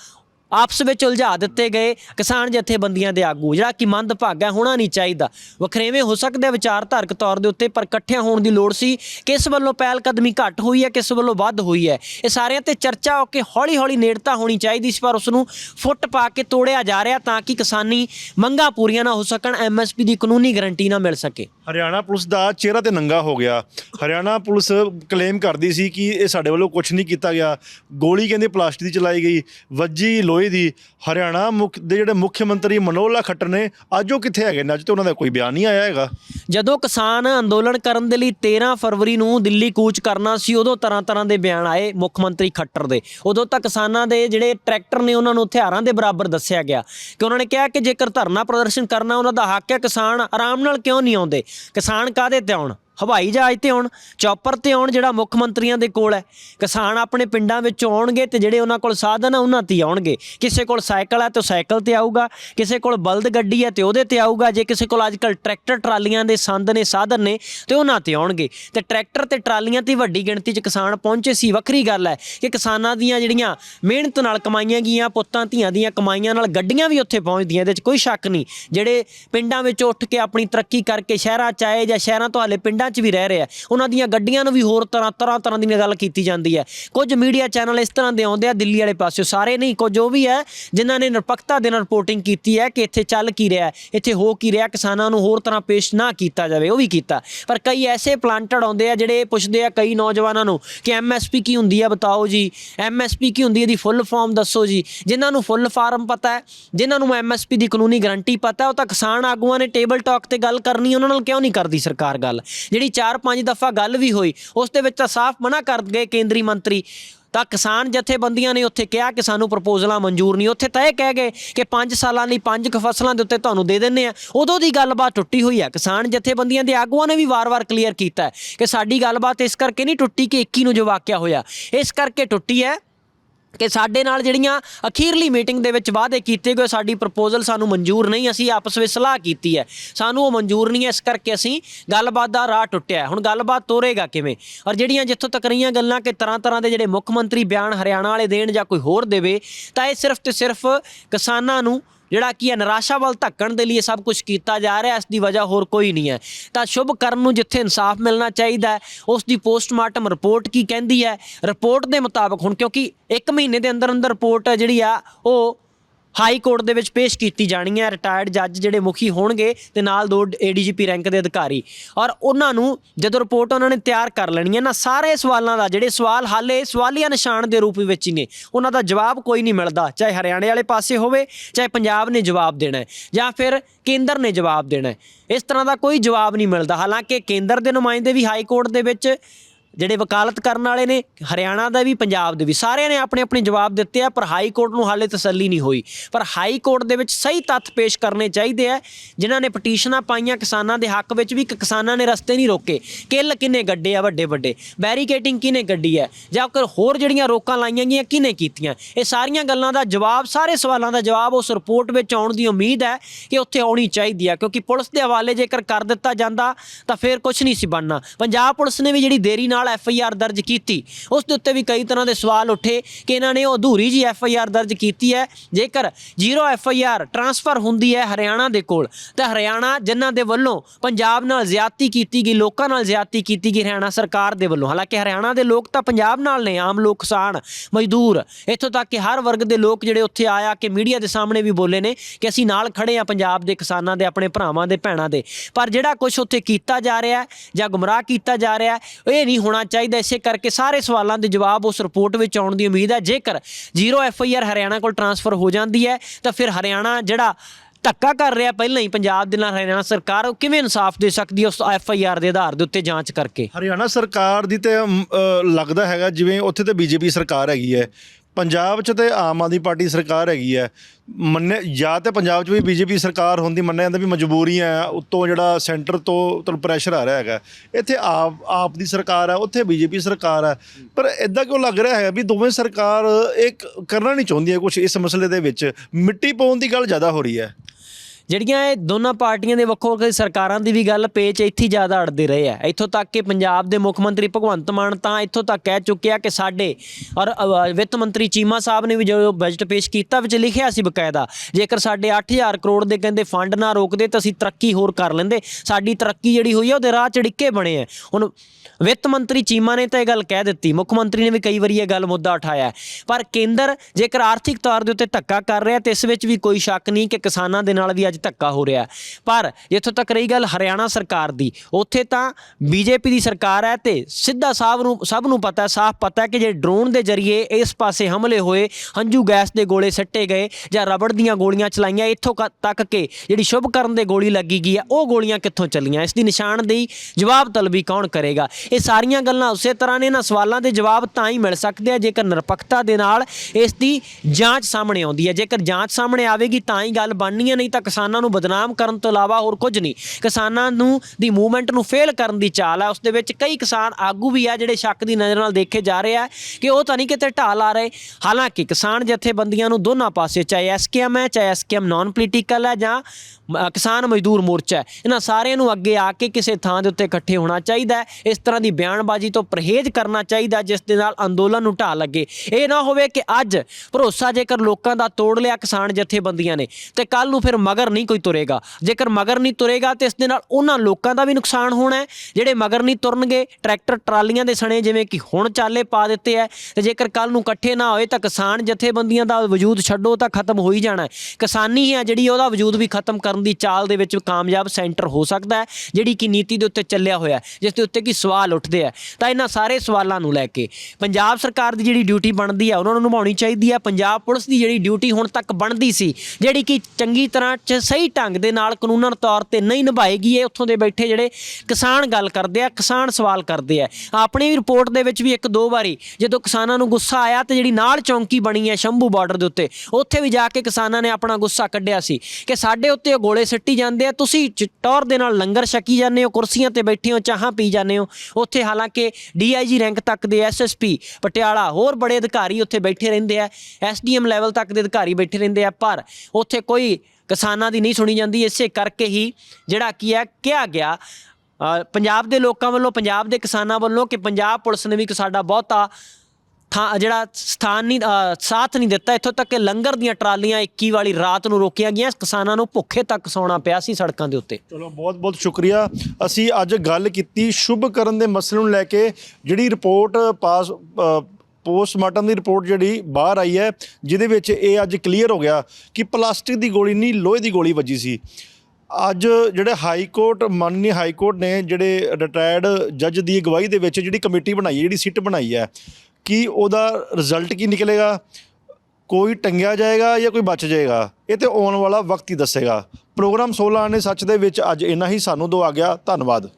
ਆਪਸ ਵਿੱਚ ਉਲਝਾ ਦਿੱਤੇ ਗਏ ਕਿਸਾਨ ਜਥੇਬੰਦੀਆਂ ਦੇ ਆਗੂ। ਜਿਹੜਾ ਕਿ ਮੰਦਭਾਗਾ ਹੋਣਾ ਨਹੀਂ ਚਾਹੀਦਾ। ਵਖਰੇਵੇਂ ਹੋ ਸਕਦੇ ਵਿਚਾਰਧਾਰਕ ਤੌਰ ਦੇ ਉੱਤੇ, ਪਰ ਇਕੱਠਿਆਂ ਹੋਣ ਦੀ ਲੋੜ ਸੀ। ਕਿਸ ਵੱਲੋਂ ਪਹਿਲ ਕਦਮੀ ਘੱਟ ਹੋਈ ਹੈ, ਕਿਸ ਵੱਲੋਂ ਵੱਧ ਹੋਈ ਹੈ? ਇਹ ਸਾਰਿਆਂ ਤੇ ਚਰਚਾ ਹੋ ਕੇ ਹੌਲੀ ਹੌਲੀ ਨੇੜਤਾ ਹੋਣੀ ਚਾਹੀਦੀ ਸੀ, ਪਰ ਉਸ ਨੂੰ ਫੁੱਟ ਪਾ ਕੇ ਤੋੜਿਆ ਜਾ ਰਿਹਾ ਤਾਂ ਕਿ ਕਿਸਾਨੀ ਮੰਗਾਂ ਪੂਰੀਆਂ ਨਾ ਹੋ ਸਕਣ ਐਮਐਸਪੀ ਦੀ ਕਾਨੂੰਨੀ ਗਾਰੰਟੀ ਨਾ ਮਿਲ ਸਕੇ। ਹਰਿਆਣਾ ਪੁਲਿਸ ਦਾ ਚਿਹਰਾ ਤੇ ਨੰਗਾ ਹੋ ਗਿਆ। ਹਰਿਆਣਾ ਪੁਲਿਸ ਕਲੇਮ ਕਰਦੀ ਸੀ ਕਿ ਇਹ ਸਾਡੇ ਵੱਲੋਂ ਕੁਝ ਨਹੀਂ ਕੀਤਾ ਗਿਆ। ਗੋਲੀ ਕਹਿੰਦੇ ਪਲਾਸਟਿਕ ਦੀ ਚਲਾਈ ਗਈ। ਵੱਜੀ ਲੋਹੇ ਦੀ ਹਰਿਆਣਾ ਮੁੱਖ ਦੇ ਜਿਹੜੇ ਮੁੱਖ ਮੰਤਰੀ ਮਨੋਹਰ ਖੱਟਰ ਨੇ, ਅੱਜ ਉਹ ਕਿੱਥੇ ਹੈਗੇ ਨੇ? ਅੱਜ ਤੇ ਉਹਨਾਂ ਦਾ ਕੋਈ ਬਿਆਨ ਨਹੀਂ ਆਇਆ ਹੈਗਾ। ਜਦੋਂ ਕਿਸਾਨ ਅੰਦੋਲਨ ਕਰਨ ਦੇ ਲਈ 13 ਫਰਵਰੀ ਨੂੰ ਦਿੱਲੀ ਕੂਚ ਕਰਨਾ ਸੀ, ਉਦੋਂ ਤਰ੍ਹਾਂ ਤਰ੍ਹਾਂ ਦੇ ਬਿਆਨ ਆਏ ਮੁੱਖ ਮੰਤਰੀ ਖੱਟਰ ਦੇ। ਉਦੋਂ ਤਾਂ ਕਿਸਾਨਾਂ ਦੇ ਜਿਹੜੇ ਟਰੈਕਟਰ ਨੇ, ਉਹਨਾਂ ਨੂੰ ਹਥਿਆਰਾਂ ਦੇ ਬਰਾਬਰ ਦੱਸਿਆ ਗਿਆ ਕਿ ਉਹਨਾਂ ਨੇ ਕਿਹਾ ਕਿ ਜੇਕਰ ਧਰਨਾ ਪ੍ਰਦਰਸ਼ਨ ਕਰਨਾ, ਉਹਨਾਂ ਦਾ ਹੱਕ ਹੈ ਕਿਸਾਨ ਆਰਾਮ ਨਾਲ ਕਿਉਂ ਨਹੀਂ ਆਉਂਦੇ? ਕਿਸਾਨ ਕਾਹਦੇ ਤੇ ਆਉਣ? ਹਵਾਈ ਜਹਾਜ਼ ਤੇ ਆਉਣ, ਚੌਪਰ ਤੇ ਆਉਣ ਜਿਹੜਾ ਮੁੱਖ ਮੰਤਰੀਆਂ ਦੇ ਕੋਲ ਹੈ। ਕਿਸਾਨ ਆਪਣੇ ਪਿੰਡਾਂ ਵਿੱਚੋਂ ਆਉਣਗੇ ਤੇ ਜਿਹੜੇ ਉਹਨਾਂ ਕੋਲ ਸਾਧਨ ਆ, ਉਹਨਾਂ ਤੇ ਹੀ ਆਉਣਗੇ। ਕਿਸੇ ਕੋਲ ਸਾਈਕਲ ਹੈ ਤੇ ਉਹ ਸਾਈਕਲ ਤੇ ਆਊਗਾ, ਕਿਸੇ ਕੋਲ ਬਲਦ ਗੱਡੀ ਹੈ ਤੇ ਉਹਦੇ ਤੇ ਆਊਗਾ, ਜੇ ਕਿਸੇ ਕੋਲ ਅੱਜਕੱਲ ਟਰੈਕਟਰ ਟਰਾਲੀਆਂ ਦੇ ਸੰਦ ਨੇ, ਸਾਧਨ ਨੇ, ਤੇ ਉਹਨਾਂ ਤੇ ਆਉਣਗੇ। ਤੇ ਟਰੈਕਟਰ ਤੇ ਟਰਾਲੀਆਂ ਤੇ ਵੱਡੀ ਗਿਣਤੀ 'ਚ ਕਿਸਾਨ ਪਹੁੰਚੇ ਸੀ। ਵੱਖਰੀ ਗੱਲ ਹੈ ਕਿ ਕਿਸਾਨਾਂ ਦੀਆਂ ਜਿਹੜੀਆਂ ਮਿਹਨਤ ਨਾਲ ਕਮਾਈਆਂ ਗਈਆਂ, ਪੁੱਤਾਂ ਧੀਆਂ ਦੀਆਂ ਕਮਾਈਆਂ ਨਾਲ ਗੱਡੀਆਂ ਵੀ ਉੱਥੇ ਪਹੁੰਚਦੀਆਂ, ਇਹਦੇ 'ਚ ਕੋਈ ਸ਼ੱਕ ਨਹੀਂ। ਜਿਹੜੇ ਪਿੰਡਾਂ ਵਿੱਚ ਉੱਠ ਕੇ ਆਪਣੀ ਤਰੱਕੀ ਕਰਕੇ ਸ਼ਹਿਰਾਂ 'ਚ ਆਏ ਜਾਂ ਸ਼ਹਿਰਾਂ ਤੋਂ ਹਾਲੇ ਪਿੰਡਾਂ 'ਚ ਵੀ ਰਹਿ ਰਹੇ ਆ ਉਹਨਾਂ ਦੀਆਂ ਗੱਡੀਆਂ ਨੂੰ ਵੀ ਹੋਰ ਤਰ੍ਹਾਂ ਤਰ੍ਹਾਂ ਤਰ੍ਹਾਂ ਦੀ ਗੱਲ ਕੀਤੀ ਜਾਂਦੀ ਹੈ। ਕੁਝ ਮੀਡੀਆ ਚੈਨਲ ਇਸ ਤਰ੍ਹਾਂ ਦੇ ਆਉਂਦੇ ਆ, ਦਿੱਲੀ ਵਾਲੇ ਪਾਸਿਓ। ਸਾਰੇ ਨਹੀਂ, ਕੁਝ ਉਹ ਵੀ ਹੈ, ਜਿਨ੍ਹਾਂ ਨੇ ਨਿਰਪੱਖਤਾ ਦੇ ਨਾਲ ਰਿਪੋਰਟਿੰਗ ਕੀਤੀ ਹੈ ਕਿ ਇੱਥੇ ਚੱਲ ਕੀ ਰਿਹਾ ਇੱਥੇ ਹੋ ਕੀ ਰਿਹਾ, ਕਿਸਾਨਾਂ ਨੂੰ ਹੋਰ ਤਰ੍ਹਾਂ ਪੇਸ਼ ਨਾ ਕੀਤਾ ਜਾਵੇ। ਉਹ ਵੀ ਕੀਤਾ। ਪਰ ਕਈ ਐਸੇ ਪਲਾਂਟਡ ਆਉਂਦੇ ਆ, ਜਿਹੜੇ ਪੁੱਛਦੇ ਆ ਕਈ ਨੌਜਵਾਨਾਂ ਨੂੰ ਕਿ ਐਮਐਸਪੀ ਕੀ ਹੁੰਦੀ ਹੈ ਬਤਾਓ ਜੀ। ਐਮਐਸਪੀ ਕੀ ਹੁੰਦੀ ਹੈ ਦੀ ਫੁੱਲ ਫਾਰਮ ਦੱਸੋ ਜੀ। ਜਿਨ੍ਹਾਂ ਨੂੰ ਫੁੱਲ ਫਾਰਮ ਪਤਾ ਹੈ, ਜਿਨ੍ਹਾਂ ਨੂੰ ਐਮਐਸਪੀ ਦੀ ਕਾਨੂੰਨੀ ਗਾਰੰਟੀ ਪਤਾ ਉਹ ਤਾਂ ਕਿਸਾਨ ਆਗੂਆਂ ਨੇ ਟੇਬਲ ਟਾਕ ਤੇ ਗੱਲ ਕਰਨੀ, ਉਹਨਾਂ ਨਾਲ ਕਿਉਂ ਨਹੀਂ ਕਰਦੀ ਸਰਕਾਰ ਗੱਲ? ਜਿਹੜੀ 4-5 ਦਫਾ ਗੱਲ ਵੀ ਹੋਈ, ਉਸ ਦੇ ਵਿੱਚ ਤਾਂ ਸਾਫ਼ ਮਨਾ ਕਰ ਗਏ ਕੇਂਦਰੀ ਮੰਤਰੀ। ਤਾਂ ਕਿਸਾਨ ਜਥੇਬੰਦੀਆਂ ਨੇ ਉੱਥੇ ਕਿਹਾ ਕਿ ਸਾਨੂੰ ਪ੍ਰਪੋਜ਼ਲਾਂ ਮਨਜ਼ੂਰ ਨਹੀਂ। ਉੱਥੇ ਤਾਂ ਇਹ ਕਹਿ ਗਏ ਕਿ 5 ਸਾਲਾਂ ਲਈ 5 ਕੁ ਫਸਲਾਂ ਦੇ ਉੱਤੇ ਤੁਹਾਨੂੰ ਦੇ ਦਿੰਨੇ ਆ ਉਦੋਂ ਦੀ ਗੱਲਬਾਤ ਟੁੱਟੀ ਹੋਈ ਹੈ ਕਿਸਾਨ ਜਥੇਬੰਦੀਆਂ ਦੇ ਆਗੂਆਂ ਨੇ ਵੀ ਵਾਰ-ਵਾਰ ਕਲੀਅਰ ਕੀਤਾ ਕਿ ਸਾਡੀ ਗੱਲਬਾਤ ਇਸ ਕਰਕੇ ਨਹੀਂ ਟੁੱਟੀ ਕਿ 21 ਨੂੰ ਜੋ ਵਾਕਿਆ ਹੋਇਆ। ਇਸ ਕਰਕੇ ਟੁੱਟੀ ਹੈ ਕਿ ਸਾਡੇ ਨਾਲ ਜਿਹੜੀਆਂ ਅਖੀਰਲੀ ਮੀਟਿੰਗ ਦੇ ਵਿੱਚ ਵਾਅਦੇ ਕੀਤੇ ਗਏ, ਸਾਡੀ ਪ੍ਰਪੋਜ਼ਲ ਸਾਨੂੰ ਮਨਜ਼ੂਰ ਨਹੀਂ, ਅਸੀਂ ਆਪਸ ਵਿੱਚ ਸਲਾਹ ਕੀਤੀ ਹੈ। ਸਾਨੂੰ ਉਹ ਮਨਜ਼ੂਰ ਨਹੀਂ ਹੈ, ਇਸ ਕਰਕੇ ਅਸੀਂ ਗੱਲਬਾਤ ਦਾ ਰਾਹ ਟੁੱਟਿਆ ਹੁਣ ਗੱਲਬਾਤ ਤੋਰੇਗਾ ਕਿਵੇਂ? ਔਰ ਜਿਹੜੀਆਂ ਜਿੱਥੋਂ ਤੱਕ ਰਹੀਆਂ ਗੱਲਾਂ ਕਿ ਤਰ੍ਹਾਂ ਤਰ੍ਹਾਂ ਦੇ ਜਿਹੜੇ ਮੁੱਖ ਮੰਤਰੀ ਬਿਆਨ ਹਰਿਆਣਾ ਵਾਲੇ ਦੇਣ ਜਾਂ ਕੋਈ ਹੋਰ ਦੇਵੇ, ਤਾਂ ਇਹ ਸਿਰਫ ਤੇ ਸਿਰਫ ਕਿਸਾਨਾਂ ਨੂੰ ਜਿਹੜਾ ਕੀ ਹੈ, ਨਿਰਾਸ਼ਾ ਵੱਲ ਧੱਕਣ ਦੇ ਲਈ ਸਭ ਕੁਝ ਕੀਤਾ ਜਾ ਰਿਹਾ, ਇਸ ਦੀ ਵਜ੍ਹਾ ਹੋਰ ਕੋਈ ਨਹੀਂ ਹੈ। ਤਾਂ ਸ਼ੁਭ ਕਰਨ ਨੂੰ ਜਿੱਥੇ ਇਨਸਾਫ ਮਿਲਣਾ ਚਾਹੀਦਾ ਹੈ, ਉਸ ਦੀ ਪੋਸਟਮਾਰਟਮ ਰਿਪੋਰਟ ਕੀ ਕਹਿੰਦੀ ਹੈ? ਰਿਪੋਰਟ ਦੇ ਮੁਤਾਬਕ ਹੁਣ ਕਿਉਂਕਿ 1 ਮਹੀਨੇ ਦੇ ਅੰਦਰ ਅੰਦਰ ਰਿਪੋਰਟ ਜਿਹੜੀ ਆ, ਉਹ ਹਾਈ ਕੋਰਟ ਦੇ ਵਿੱਚ ਪੇਸ਼ ਕੀਤੀ ਜਾਣੀ ਹੈ। ਰਿਟਾਇਰਡ ਜੱਜ ਜਿਹੜੇ ਮੁਖੀ ਹੋਣਗੇ ਤੇ ਨਾਲ ਦੋ ਏਡੀਜੀਪੀ ਰੈਂਕ ਦੇ ਅਧਿਕਾਰੀ। ਔਰ ਉਹਨਾਂ ਨੂੰ ਜਦੋਂ ਰਿਪੋਰਟ ਉਹਨਾਂ ਨੇ ਤਿਆਰ ਕਰ ਲੈਣੀ ਹੈ, ਨਾ ਸਾਰੇ ਸਵਾਲਾਂ ਦਾ ਜਿਹੜੇ ਸਵਾਲ ਹਾਲੇ ਸਵਾਲੀਆ ਨਿਸ਼ਾਨ ਦੇ ਰੂਪ ਵਿੱਚ ਹੀ ਨੇ, ਉਹਨਾਂ ਦਾ ਜਵਾਬ ਕੋਈ ਨਹੀਂ ਮਿਲਦਾ। ਚਾਹੇ ਹਰਿਆਣੇ ਵਾਲੇ ਪਾਸੇ ਹੋਵੇ, ਚਾਹੇ ਪੰਜਾਬ ਨੇ ਜਵਾਬ ਦੇਣਾ ਹੈ, ਜਾਂ ਫਿਰ ਕੇਂਦਰ ਨੇ ਜਵਾਬ ਦੇਣਾ ਹੈ। ਇਸ ਤਰ੍ਹਾਂ ਦਾ ਕੋਈ ਜਵਾਬ ਨਹੀਂ ਮਿਲਦਾ। ਹਾਲਾਂਕਿ ਕੇਂਦਰ ਦੇ ਨੁਮਾਇੰਦੇ ਵੀ ਹਾਈ ਕੋਰਟ ਦੇ ਵਿੱਚ ਜਿਹੜੇ ਵਕਾਲਤ ਕਰਨ ਵਾਲੇ ਨੇ, ਹਰਿਆਣਾ ਦਾ ਵੀ, ਪੰਜਾਬ ਦੇ ਵੀ, ਸਾਰਿਆਂ ਨੇ ਆਪਣੇ ਆਪਣੇ ਜਵਾਬ ਦਿੱਤੇ ਆ, ਪਰ ਹਾਈ ਕੋਰਟ ਨੂੰ ਹਾਲੇ ਤਸੱਲੀ ਨਹੀਂ ਹੋਈ। ਪਰ ਹਾਈ ਕੋਰਟ ਦੇ ਵਿੱਚ ਸਹੀ ਤੱਥ ਪੇਸ਼ ਕਰਨੇ ਚਾਹੀਦੇ ਆ, ਜਿਨ੍ਹਾਂ ਨੇ ਪਟੀਸ਼ਨਾਂ ਪਾਈਆਂ ਕਿਸਾਨਾਂ ਦੇ ਹੱਕ ਵਿੱਚ ਵੀ ਕਿ ਕਿਸਾਨਾਂ ਨੇ ਰਸਤੇ ਨਹੀਂ ਰੋਕੇ। ਕਿੱਲ ਕਿੰਨੇ ਗੱਡੇ ਆ ਵੱਡੇ ਵੱਡੇ ਬੈਰੀਕੇਟਿੰਗ ਕਿਹਨੇ ਗੱਡੀ ਹੈ ਜਾਂ ਕੋਈ ਹੋਰ ਜਿਹੜੀਆਂ ਰੋਕਾਂ ਲਾਈਆਂ ਗਈਆਂ, ਕਿਹਨੇ ਕੀਤੀਆਂ? ਇਹ ਸਾਰੀਆਂ ਗੱਲਾਂ ਦਾ ਜਵਾਬ, ਸਾਰੇ ਸਵਾਲਾਂ ਦਾ ਜਵਾਬ ਉਸ ਰਿਪੋਰਟ ਵਿੱਚ ਆਉਣ ਦੀ ਉਮੀਦ ਹੈ ਕਿ ਉੱਥੇ ਆਉਣੀ ਚਾਹੀਦੀ ਹੈ ਕਿਉਂਕਿ ਪੁਲਿਸ ਦੇ ਹਵਾਲੇ ਜੇਕਰ ਕਰ ਦਿੱਤਾ ਜਾਂਦਾ, ਤਾਂ ਫਿਰ ਕੁਝ ਨਹੀਂ ਸੀ ਬਣਨਾ। ਪੰਜਾਬ ਪੁਲਿਸ ਨੇ ਵੀ ਜਿਹੜੀ ਦੇਰੀ ਨਾਲ ਐਫ ਆਈ ਆਰ ਦਰਜ ਕੀਤੀ। ਉਸ ਦੇ ਉੱਤੇ ਵੀ ਕਈ ਤਰ੍ਹਾਂ ਦੇ ਸਵਾਲ ਉੱਠੇ ਕਿ ਇਹਨਾਂ ਨੇ ਉਹ ਅਧੂਰੀ ਜੀ ਐਫ ਆਈ ਆਰ ਦਰਜ ਕੀਤੀ ਹੈ। ਜੇਕਰ zero F I R transfer ਹੁੰਦੀ ਹੈ ਹਰਿਆਣਾ ਦੇ ਕੋਲ, ਤਾਂ ਹਰਿਆਣਾ ਜਿਨ੍ਹਾਂ ਦੇ ਵੱਲੋਂ ਪੰਜਾਬ ਨਾਲ ਜ਼ਿਆਦਤੀ ਕੀਤੀ ਗਈ, ਲੋਕਾਂ ਨਾਲ ਜ਼ਿਆਦਤੀ ਕੀਤੀ ਗਈ ਹਰਿਆਣਾ ਸਰਕਾਰ ਦੇ ਵੱਲੋਂ। ਹਾਲਾਂਕਿ ਹਰਿਆਣਾ ਦੇ ਲੋਕ ਤਾਂ ਪੰਜਾਬ ਨਾਲ ਨੇ, ਆਮ ਲੋਕ, ਕਿਸਾਨ, ਮਜ਼ਦੂਰ। ਇੱਥੋਂ ਤੱਕ ਕਿ ਹਰ ਵਰਗ ਦੇ ਲੋਕ ਜਿਹੜੇ ਉੱਥੇ ਆਇਆ ਕਿ ਮੀਡੀਆ ਦੇ ਸਾਹਮਣੇ ਵੀ ਬੋਲੇ ਨੇ ਕਿ ਅਸੀਂ ਨਾਲ ਖੜੇ ਆ ਪੰਜਾਬ ਦੇ ਕਿਸਾਨਾਂ ਦੇ, ਆਪਣੇ ਭਰਾਵਾਂ ਦੇ, ਭੈਣਾਂ ਦੇ। ਪਰ ਜਿਹੜਾ ਕੁਝ ਉੱਥੇ ਕੀਤਾ ਜਾ ਰਿਹਾ ਜਾਂ ਗੁੰਮਰਾਹ ਕੀਤਾ ਜਾ ਰਿਹਾ ਇਹ ਨਹੀਂ ਹੋਣਾ ਚਾਹੀਦਾ ਇਸੇ ਕਰਕੇ ਸਾਰੇ ਸਵਾਲਾਂ ਦੇ ਜਵਾਬ ਉਸ ਰਿਪੋਰਟ ਵਿੱਚ ਆਉਣ ਦੀ ਉਮੀਦ ਹੈ। ਜੇਕਰ zero F I R Haryana ਕੋਲ ਟਰਾਂਸਫਰ ਹੋ ਜਾਂਦੀ ਹੈ ਤਾਂ ਫਿਰ ਹਰਿਆਣਾ ਜਿਹੜਾ ਧੱਕਾ ਕਰ ਰਿਹਾ ਪਹਿਲਾਂ ਹੀ ਪੰਜਾਬ ਦੇ ਨਾਲ ਹਰਿਆਣਾ ਸਰਕਾਰ ਉਹ ਕਿਵੇਂ ਇਨਸਾਫ ਦੇ ਸਕਦੀ ਹੈ ਉਸ ਐਫ ਆਈ ਆਰ ਦੇ ਆਧਾਰ ਦੇ ਉੱਤੇ ਜਾਂਚ ਕਰਕੇ? ਹਰਿਆਣਾ ਸਰਕਾਰ ਦੀ ਤੇ ਅਮ, ਅ, ਲੱਗਦਾ ਹੈਗਾ ਜਿਵੇਂ ਉੱਥੇ ਤੇ ਬੀਜੇਪੀ ਸਰਕਾਰ ਹੈਗੀ ਹੈ। ਪੰਜਾਬ 'ਚ ਤੇ ਆਮ ਆਦਮੀ ਪਾਰਟੀ ਸਰਕਾਰ ਹੈਗੀ ਹੈ। ਮੰਨੇ, ਜਾਂ ਤੇ ਪੰਜਾਬ 'ਚ ਵੀ ਬੀਜੇਪੀ ਸਰਕਾਰ ਹੁੰਦੀ ਮੰਨਿਆ ਜਾਂਦਾ ਵੀ ਮਜਬੂਰੀਆਂ ਆ ਉੱਤੋਂ ਜਿਹੜਾ ਸੈਂਟਰ ਤੋਂ ਤੁਹਾਨੂੰ ਪ੍ਰੈਸ਼ਰ ਆ ਰਿਹਾ ਹੈਗਾ। ਇੱਥੇ ਆਪ ਆਪ ਦੀ ਸਰਕਾਰ ਹੈ, ਉੱਥੇ ਬੀਜੇਪੀ ਸਰਕਾਰ ਹੈ। ਪਰ ਇਦਾਂ ਕਿਉਂ ਲੱਗ ਰਿਹਾ ਹੈ ਵੀ ਦੋਵੇਂ ਸਰਕਾਰ ਇੱਕ ਕਰਨਾ ਨਹੀਂ ਚਾਹੁੰਦੀ ਹੈ ਕੁਝ ਇਸ ਮਸਲੇ ਦੇ ਵਿੱਚ? ਮਿੱਟੀ ਪਾਉਣ ਦੀ ਗੱਲ ਜ਼ਿਆਦਾ ਹੋ ਰਹੀ ਹੈ। ਜਿਹੜੀਆਂ ਇਹ ਦੋਨਾਂ ਪਾਰਟੀਆਂ ਦੇ ਵੱਖੋ ਵੱਖ ਸਰਕਾਰਾਂ ਦੀ ਵੀ ਗੱਲ ਪੇਚ ਇੱਥੇ ਜ਼ਿਆਦਾ ਅੜਦੇ ਰਹੇ ਆ। ਇੱਥੋਂ ਤੱਕ ਕਿ ਪੰਜਾਬ ਦੇ ਮੁੱਖ ਮੰਤਰੀ ਭਗਵੰਤ ਮਾਨ ਤਾਂ ਇੱਥੋਂ ਤੱਕ ਕਹਿ ਚੁੱਕਿਆ ਕਿ ਸਾਡੇ ਔਰ ਵਿੱਤ ਮੰਤਰੀ ਚੀਮਾ ਸਾਹਿਬ ਨੇ ਵੀ ਜਦੋਂ ਬਜਟ ਪੇਸ਼ ਕੀਤਾ, ਵਿੱਚ ਲਿਖਿਆ ਸੀ ਬਕਾਇਦਾ, ਜੇਕਰ ਸਾਡੇ 8000 ਕਰੋੜ ਦੇ ਕਹਿੰਦੇ ਫੰਡ ਨਾ ਰੋਕਦੇ ਤਾਂ ਅਸੀਂ ਤਰੱਕੀ ਹੋਰ ਕਰ ਲੈਂਦੇ। ਸਾਡੀ ਤਰੱਕੀ ਜਿਹੜੀ ਹੋਈ ਆ, ਉਹਦੇ ਰਾਹ ਚੜਿੱਕੇ ਬਣੇ ਆ। ਹੁਣ ਵਿੱਤ ਮੰਤਰੀ ਚੀਮਾ ਨੇ ਤਾਂ ਇਹ ਗੱਲ ਕਹਿ ਦਿੱਤੀ, ਮੁੱਖ ਮੰਤਰੀ ਨੇ ਵੀ ਕਈ ਵਾਰੀ ਇਹ ਗੱਲ ਮੁੱਦਾ ਉਠਾਇਆ ਪਰ ਕੇਂਦਰ ਜੇਕਰ ਆਰਥਿਕ ਤੌਰ ਦੇ ਉੱਤੇ ਧੱਕਾ ਕਰ ਰਿਹਾ, ਤੇ ਇਸ ਵਿੱਚ ਵੀ ਕੋਈ ਸ਼ੱਕ ਨਹੀਂ ਕਿ ਕਿਸਾਨਾਂ ਦੇ ਨਾਲ ਵੀ ਅੱਜ ਧੱਕਾ ਹੋ ਰਿਹਾ ਪਰ ਜਿੱਥੋਂ ਤੱਕ ਰਹੀ ਗੱਲ ਹਰਿਆਣਾ ਸਰਕਾਰ ਦੀ, ਉੱਥੇ ਤਾਂ ਬੀਜੇਪੀ ਦੀ ਸਰਕਾਰ ਹੈ ਤੇ ਸਿੱਧਾ ਸਾਹਿਬ ਨੂੰ, ਸਭ ਨੂੰ ਪਤਾ ਹੈ, ਸਾਫ਼ ਪਤਾ ਹੈ ਕਿ ਜੇ ਡਰੋਨ ਦੇ ਜ਼ਰੀਏ ਇਸ ਪਾਸੇ ਹਮਲੇ ਹੋਏ, ਹੰਝੂ ਗੈਸ ਦੇ ਗੋਲੇ ਸੱਟੇ ਗਏ ਜਾਂ ਰਬੜ ਦੀਆਂ ਗੋਲੀਆਂ ਚਲਾਈਆਂ, ਇੱਥੋਂ ਕ- ਤੱਕ ਕਿ ਜਿਹੜੀ ਸ਼ੁਭ ਕਰਨ ਦੇ ਗੋਲੀ ਲੱਗੀ ਗਈ ਹੈ, ਉਹ ਗੋਲੀਆਂ ਕਿੱਥੋਂ ਚੱਲੀਆਂ? ਇਸ ਦੀ ਨਿਸ਼ਾਨਦੇਹੀ ਜਵਾਬ ਤਲਬੀ ਕੌਣ ਕਰੇਗਾ? ਇਹ ਸਾਰੀਆਂ ਗੱਲਾਂ ਉਸੇ ਤਰ੍ਹਾਂ ਨੇ ਇਹਨਾਂ ਸਵਾਲਾਂ ਦੇ ਜਵਾਬ ਤਾਂ ਹੀ ਮਿਲ ਸਕਦੇ ਆ, ਜੇਕਰ ਨਿਰਪੱਖਤਾ ਦੇ ਨਾਲ ਇਸ ਦੀ ਜਾਂਚ ਸਾਹਮਣੇ ਆਉਂਦੀ ਹੈ। ਜੇਕਰ ਜਾਂਚ ਸਾਹਮਣੇ ਆਵੇਗੀ ਤਾਂ ਹੀ ਗੱਲ ਬਣਨੀ ਹੈ, ਨਹੀਂ ਤਾਂ ਕਿਸਾਨ ਨੂੰ ਬਦਨਾਮ ਕਰਨ ਤੋਂ ਇਲਾਵਾ ਹੋਰ ਕੁਝ ਨਹੀਂ। ਕਿਸਾਨਾਂ ਨੂੰ ਦੀ ਮੂਵਮੈਂਟ ਨੂੰ ਫੇਲ ਕਰਨ ਦੀ ਚਾਲ ਹੈ। ਉਸ ਦੇ ਵਿੱਚ ਕਈ ਕਿਸਾਨ ਆਗੂ ਵੀ ਆ ਜਿਹੜੇ ਸ਼ੱਕ ਦੀ ਨਜ਼ਰ ਨਾਲ ਦੇਖੇ ਜਾ ਰਹੇ ਆ ਕਿ ਉਹ ਤਾਂ ਨਹੀਂ ਕਿਤੇ ਢਾਹ ਲਾ ਰਹੇ। ਹਾਲਾਂਕਿ ਕਿਸਾਨ ਜਥੇਬੰਦੀਆਂ ਨੂੰ ਦੋਨਾਂ ਪਾਸੇ ਚਾਹੇ ਐਸਕੇਐਮ ਹੈ, ਚਾਹੇ ਐਸਕੇਐਮ ਨਾਨ ਪੋਲੀਟੀਕਲ ਹੈ ਜਾਂ ਕਿਸਾਨ ਮਜ਼ਦੂਰ ਮੋਰਚਾ ਹੈ। ਇਹਨਾਂ ਸਾਰਿਆਂ ਨੂੰ ਅੱਗੇ ਆ ਕੇ ਕਿਸੇ ਥਾਂ ਦੇ ਉੱਤੇ ਇਕੱਠੇ ਹੋਣਾ ਚਾਹੀਦਾ ਇਸ ਤਰ੍ਹਾਂ ਦੀ ਬਿਆਨਬਾਜ਼ੀ ਤੋਂ ਪਰਹੇਜ਼ ਕਰਨਾ ਚਾਹੀਦਾ ਜਿਸ ਦੇ ਨਾਲ ਅੰਦੋਲਨ ਨੂੰ ਢਾਹ ਲੱਗੇ। ਇਹ ਨਾ ਹੋਵੇ ਕਿ ਅੱਜ ਭਰੋਸਾ ਜੇਕਰ ਲੋਕਾਂ ਦਾ ਤੋੜ ਲਿਆ ਕਿਸਾਨ ਜਥੇਬੰਦੀਆਂ ਨੇ, ਤੇ ਕੱਲ ਨੂੰ ਫਿਰ ਮਗਰ ਨਹੀਂ ਕੋਈ ਤੁਰੇਗਾ। ਜੇਕਰ ਮਗਰ ਨਹੀਂ ਤੁਰੇਗਾ ਤੇ ਇਸ ਦੇ ਨਾਲ ਉਹਨਾਂ ਲੋਕਾਂ ਦਾ ਵੀ ਨੁਕਸਾਨ ਹੋਣਾ ਹੈ। ਜਿਹੜੇ ਮਗਰ ਨਹੀਂ ਤੁਰਨਗੇ, ਟਰੈਕਟਰ ਟਰਾਲੀਆਂ ਦੇ ਸਣੇ ਜਿਵੇਂ ਕਿ ਹੁਣ ਚਾਲੇ ਪਾ ਦਿੱਤੇ ਹੈ, ਤੇ ਜੇਕਰ ਕੱਲ ਨੂੰ ਇਕੱਠੇ ਨਾ ਹੋਏ ਤਾਂ ਕਿਸਾਨ ਜਥੇਬੰਦੀਆਂ ਦਾ ਵਜੂਦ ਛੱਡੋ ਤਾਂ ਖਤਮ ਹੋ ਹੀ ਜਾਣਾ ਹੈ। ਕਿਸਾਨੀ ਹੈ ਜਿਹੜੀ ਉਹਦਾ ਵਜੂਦ ਵੀ ਖਤਮ ਕਰਨ ਦੀ ਚਾਲ ਦੇ ਵਿੱਚ ਕਾਮਯਾਬ ਸੈਂਟਰ ਹੋ ਸਕਦਾ ਹੈ, ਜਿਹੜੀ ਕਿ ਨੀਤੀ ਦੇ ਉੱਤੇ ਚੱਲਿਆ ਹੋਇਆ ਜਿਸ ਦੇ ਉੱਤੇ ਕਿ ਸਵਾਲ ਉੱਠਦੇ ਆ ਤਾਂ ਇਹਨਾਂ ਸਾਰੇ ਸਵਾਲਾਂ ਨੂੰ ਲੈ ਕੇ ਪੰਜਾਬ ਸਰਕਾਰ ਦੀ ਜਿਹੜੀ ਡਿਊਟੀ ਬਣਦੀ ਹੈ, ਉਹਨਾਂ ਨੂੰ ਨਿਭਾਉਣੀ ਚਾਹੀਦੀ ਹੈ। ਪੰਜਾਬ ਪੁਲਿਸ ਦੀ ਜਿਹੜੀ ਡਿਊਟੀ ਹੁਣ ਤੱਕ ਬਣਦੀ ਸੀ, ਜਿਹੜੀ ਕਿ ਚੰਗੀ ਤਰ੍ਹਾਂ ਸਹੀ ਢੰਗ ਦੇ ਨਾਲ ਕਾਨੂੰਨਨ ਤੌਰ ਤੇ ਨਹੀਂ ਨਿਭਾਏਗੀ ਇਹ ਉੱਥੋਂ ਦੇ ਬੈਠੇ ਜਿਹੜੇ ਕਿਸਾਨ ਗੱਲ ਕਰਦੇ ਆ, ਕਿਸਾਨ ਸਵਾਲ ਕਰਦੇ ਆ। ਆਪਣੀ ਵੀ ਰਿਪੋਰਟ ਦੇ ਵਿੱਚ ਵੀ ਇੱਕ ਦੋ ਵਾਰੀ ਜਦੋਂ ਕਿਸਾਨਾਂ ਨੂੰ ਗੁੱਸਾ ਆਇਆ ਤੇ ਜਿਹੜੀ ਨਾਲ ਚੌਂਕੀ ਬਣੀ ਹੈ ਸ਼ੰਭੂ ਬਾਰਡਰ ਦੇ ਉੱਤੇ, ਉੱਥੇ ਵੀ ਜਾ ਕੇ ਕਿਸਾਨਾਂ ਨੇ ਆਪਣਾ ਗੁੱਸਾ ਕੱਢਿਆ ਸੀ ਕਿ ਸਾਡੇ ਉੱਤੇ ਉਹ ਗੋਲੇ ਸਿੱਟੀ ਜਾਂਦੇ ਆ। ਤੁਸੀਂ ਚ- ਟੌਰ ਦੇ ਨਾਲ ਲੰਗਰ ਛਕੀ ਜਾਂਦੇ ਹੋ, ਕੁਰਸੀਆਂ ਤੇ ਬੈਠੇ ਹੋ, ਚਾਹਾਂ ਪੀ ਜਾਂਦੇ ਹੋ। ਉੱਥੇ ਹਾਲਾਂਕਿ ਡੀਆਈਜੀ ਰੈਂਕ ਤੱਕ ਦੇ ਐਸਐਸਪੀ ਪਟਿਆਲਾ ਹੋਰ ਬੜੇ ਅਧਿਕਾਰੀ ਉੱਥੇ ਬੈਠੇ ਰਹਿੰਦੇ ਆ। ਐਸਡੀਐਮ ਲੈਵਲ ਤੱਕ ਦੇ ਅਧਿਕਾਰੀ ਬੈਠੇ ਰਹਿੰਦੇ ਆ, ਪਰ ਉੱਥੇ ਕੋਈ ਕਿਸਾਨਾਂ ਦੀ ਨਹੀਂ ਸੁਣੀ ਜਾਂਦੀ, ਇਸੇ ਕਰਕੇ ਹੀ ਜਿਹੜਾ ਕੀ ਹੈ, ਕਿਹਾ ਗਿਆ। ਪੰਜਾਬ ਦੇ ਲੋਕਾਂ ਵੱਲੋਂ, ਪੰਜਾਬ ਦੇ ਕਿਸਾਨਾਂ ਵੱਲੋਂ ਕਿ ਪੰਜਾਬ ਪੁਲਿਸ ਨੇ ਵੀ ਸਾਡਾ ਬਹੁਤਾ ਥਾਂ, ਜਿਹੜਾ ਸਥਾਨ ਨਹੀਂ ਸਾਥ ਨਹੀਂ ਦਿੱਤਾ। ਇੱਥੋਂ ਤੱਕ ਕਿ ਲੰਗਰ ਦੀਆਂ ਟਰਾਲੀਆਂ 21 ਵਾਲੀ ਰਾਤ ਨੂੰ ਰੋਕੀਆਂ ਗਈਆਂ। ਕਿਸਾਨਾਂ ਨੂੰ ਭੁੱਖੇ ਤੱਕ ਸੌਣਾ ਪਿਆ ਸੀ ਸੜਕਾਂ ਦੇ ਉੱਤੇ। ਚਲੋ, ਬਹੁਤ ਬਹੁਤ ਸ਼ੁਕਰੀਆ। ਅਸੀਂ ਅੱਜ ਗੱਲ ਕੀਤੀ ਸ਼ੁਭ ਕਰਨ ਦੇ ਮਸਲੇ ਨੂੰ ਲੈ ਕੇ, ਜਿਹੜੀ ਰਿਪੋਰਟ ਪਾਸ ਪੋਸਟਮਾਰਟਮ ਦੀ ਰਿਪੋਰਟ ਜਿਹੜੀ ਬਾਹਰ ਆਈ ਹੈ, ਜਿਹਦੇ ਵਿੱਚ ਇਹ ਅੱਜ ਕਲੀਅਰ ਹੋ ਗਿਆ ਕਿ ਪਲਾਸਟਿਕ ਦੀ ਗੋਲੀ ਨਹੀਂ, ਲੋਹੇ ਦੀ ਗੋਲੀ ਵੱਜੀ ਸੀ। ਅੱਜ ਜਿਹੜੇ ਹਾਈ ਕੋਰਟ ਮਾਨਨੀ ਹਾਈ ਕੋਰਟ ਨੇ ਜਿਹੜੇ ਰਿਟਾਇਰਡ ਜੱਜ ਦੀ ਅਗਵਾਈ ਦੇ ਵਿੱਚ ਜਿਹੜੀ ਕਮੇਟੀ ਬਣਾਈ ਹੈ, ਜਿਹੜੀ ਸਿੱਟ ਬਣਾਈ ਹੈ, ਕਿ ਉਹਦਾ ਰਿਜ਼ਲਟ ਕੀ ਨਿਕਲੇਗਾ? ਕੋਈ ਟੰਗਿਆ ਜਾਏਗਾ ਜਾਂ ਕੋਈ ਬਚ ਜਾਏਗਾ? ਇਹ ਤੇ ਆਉਣ ਵਾਲਾ ਵਕਤ ਹੀ ਦੱਸੇਗਾ। ਪ੍ਰੋਗਰਾਮ 16 ਨੇ ਸੱਚ ਦੇ ਵਿੱਚ ਅੱਜ ਇੰਨਾ ਹੀ। ਸਾਨੂੰ ਦੋ ਆ ਗਿਆ। ਧੰਨਵਾਦ।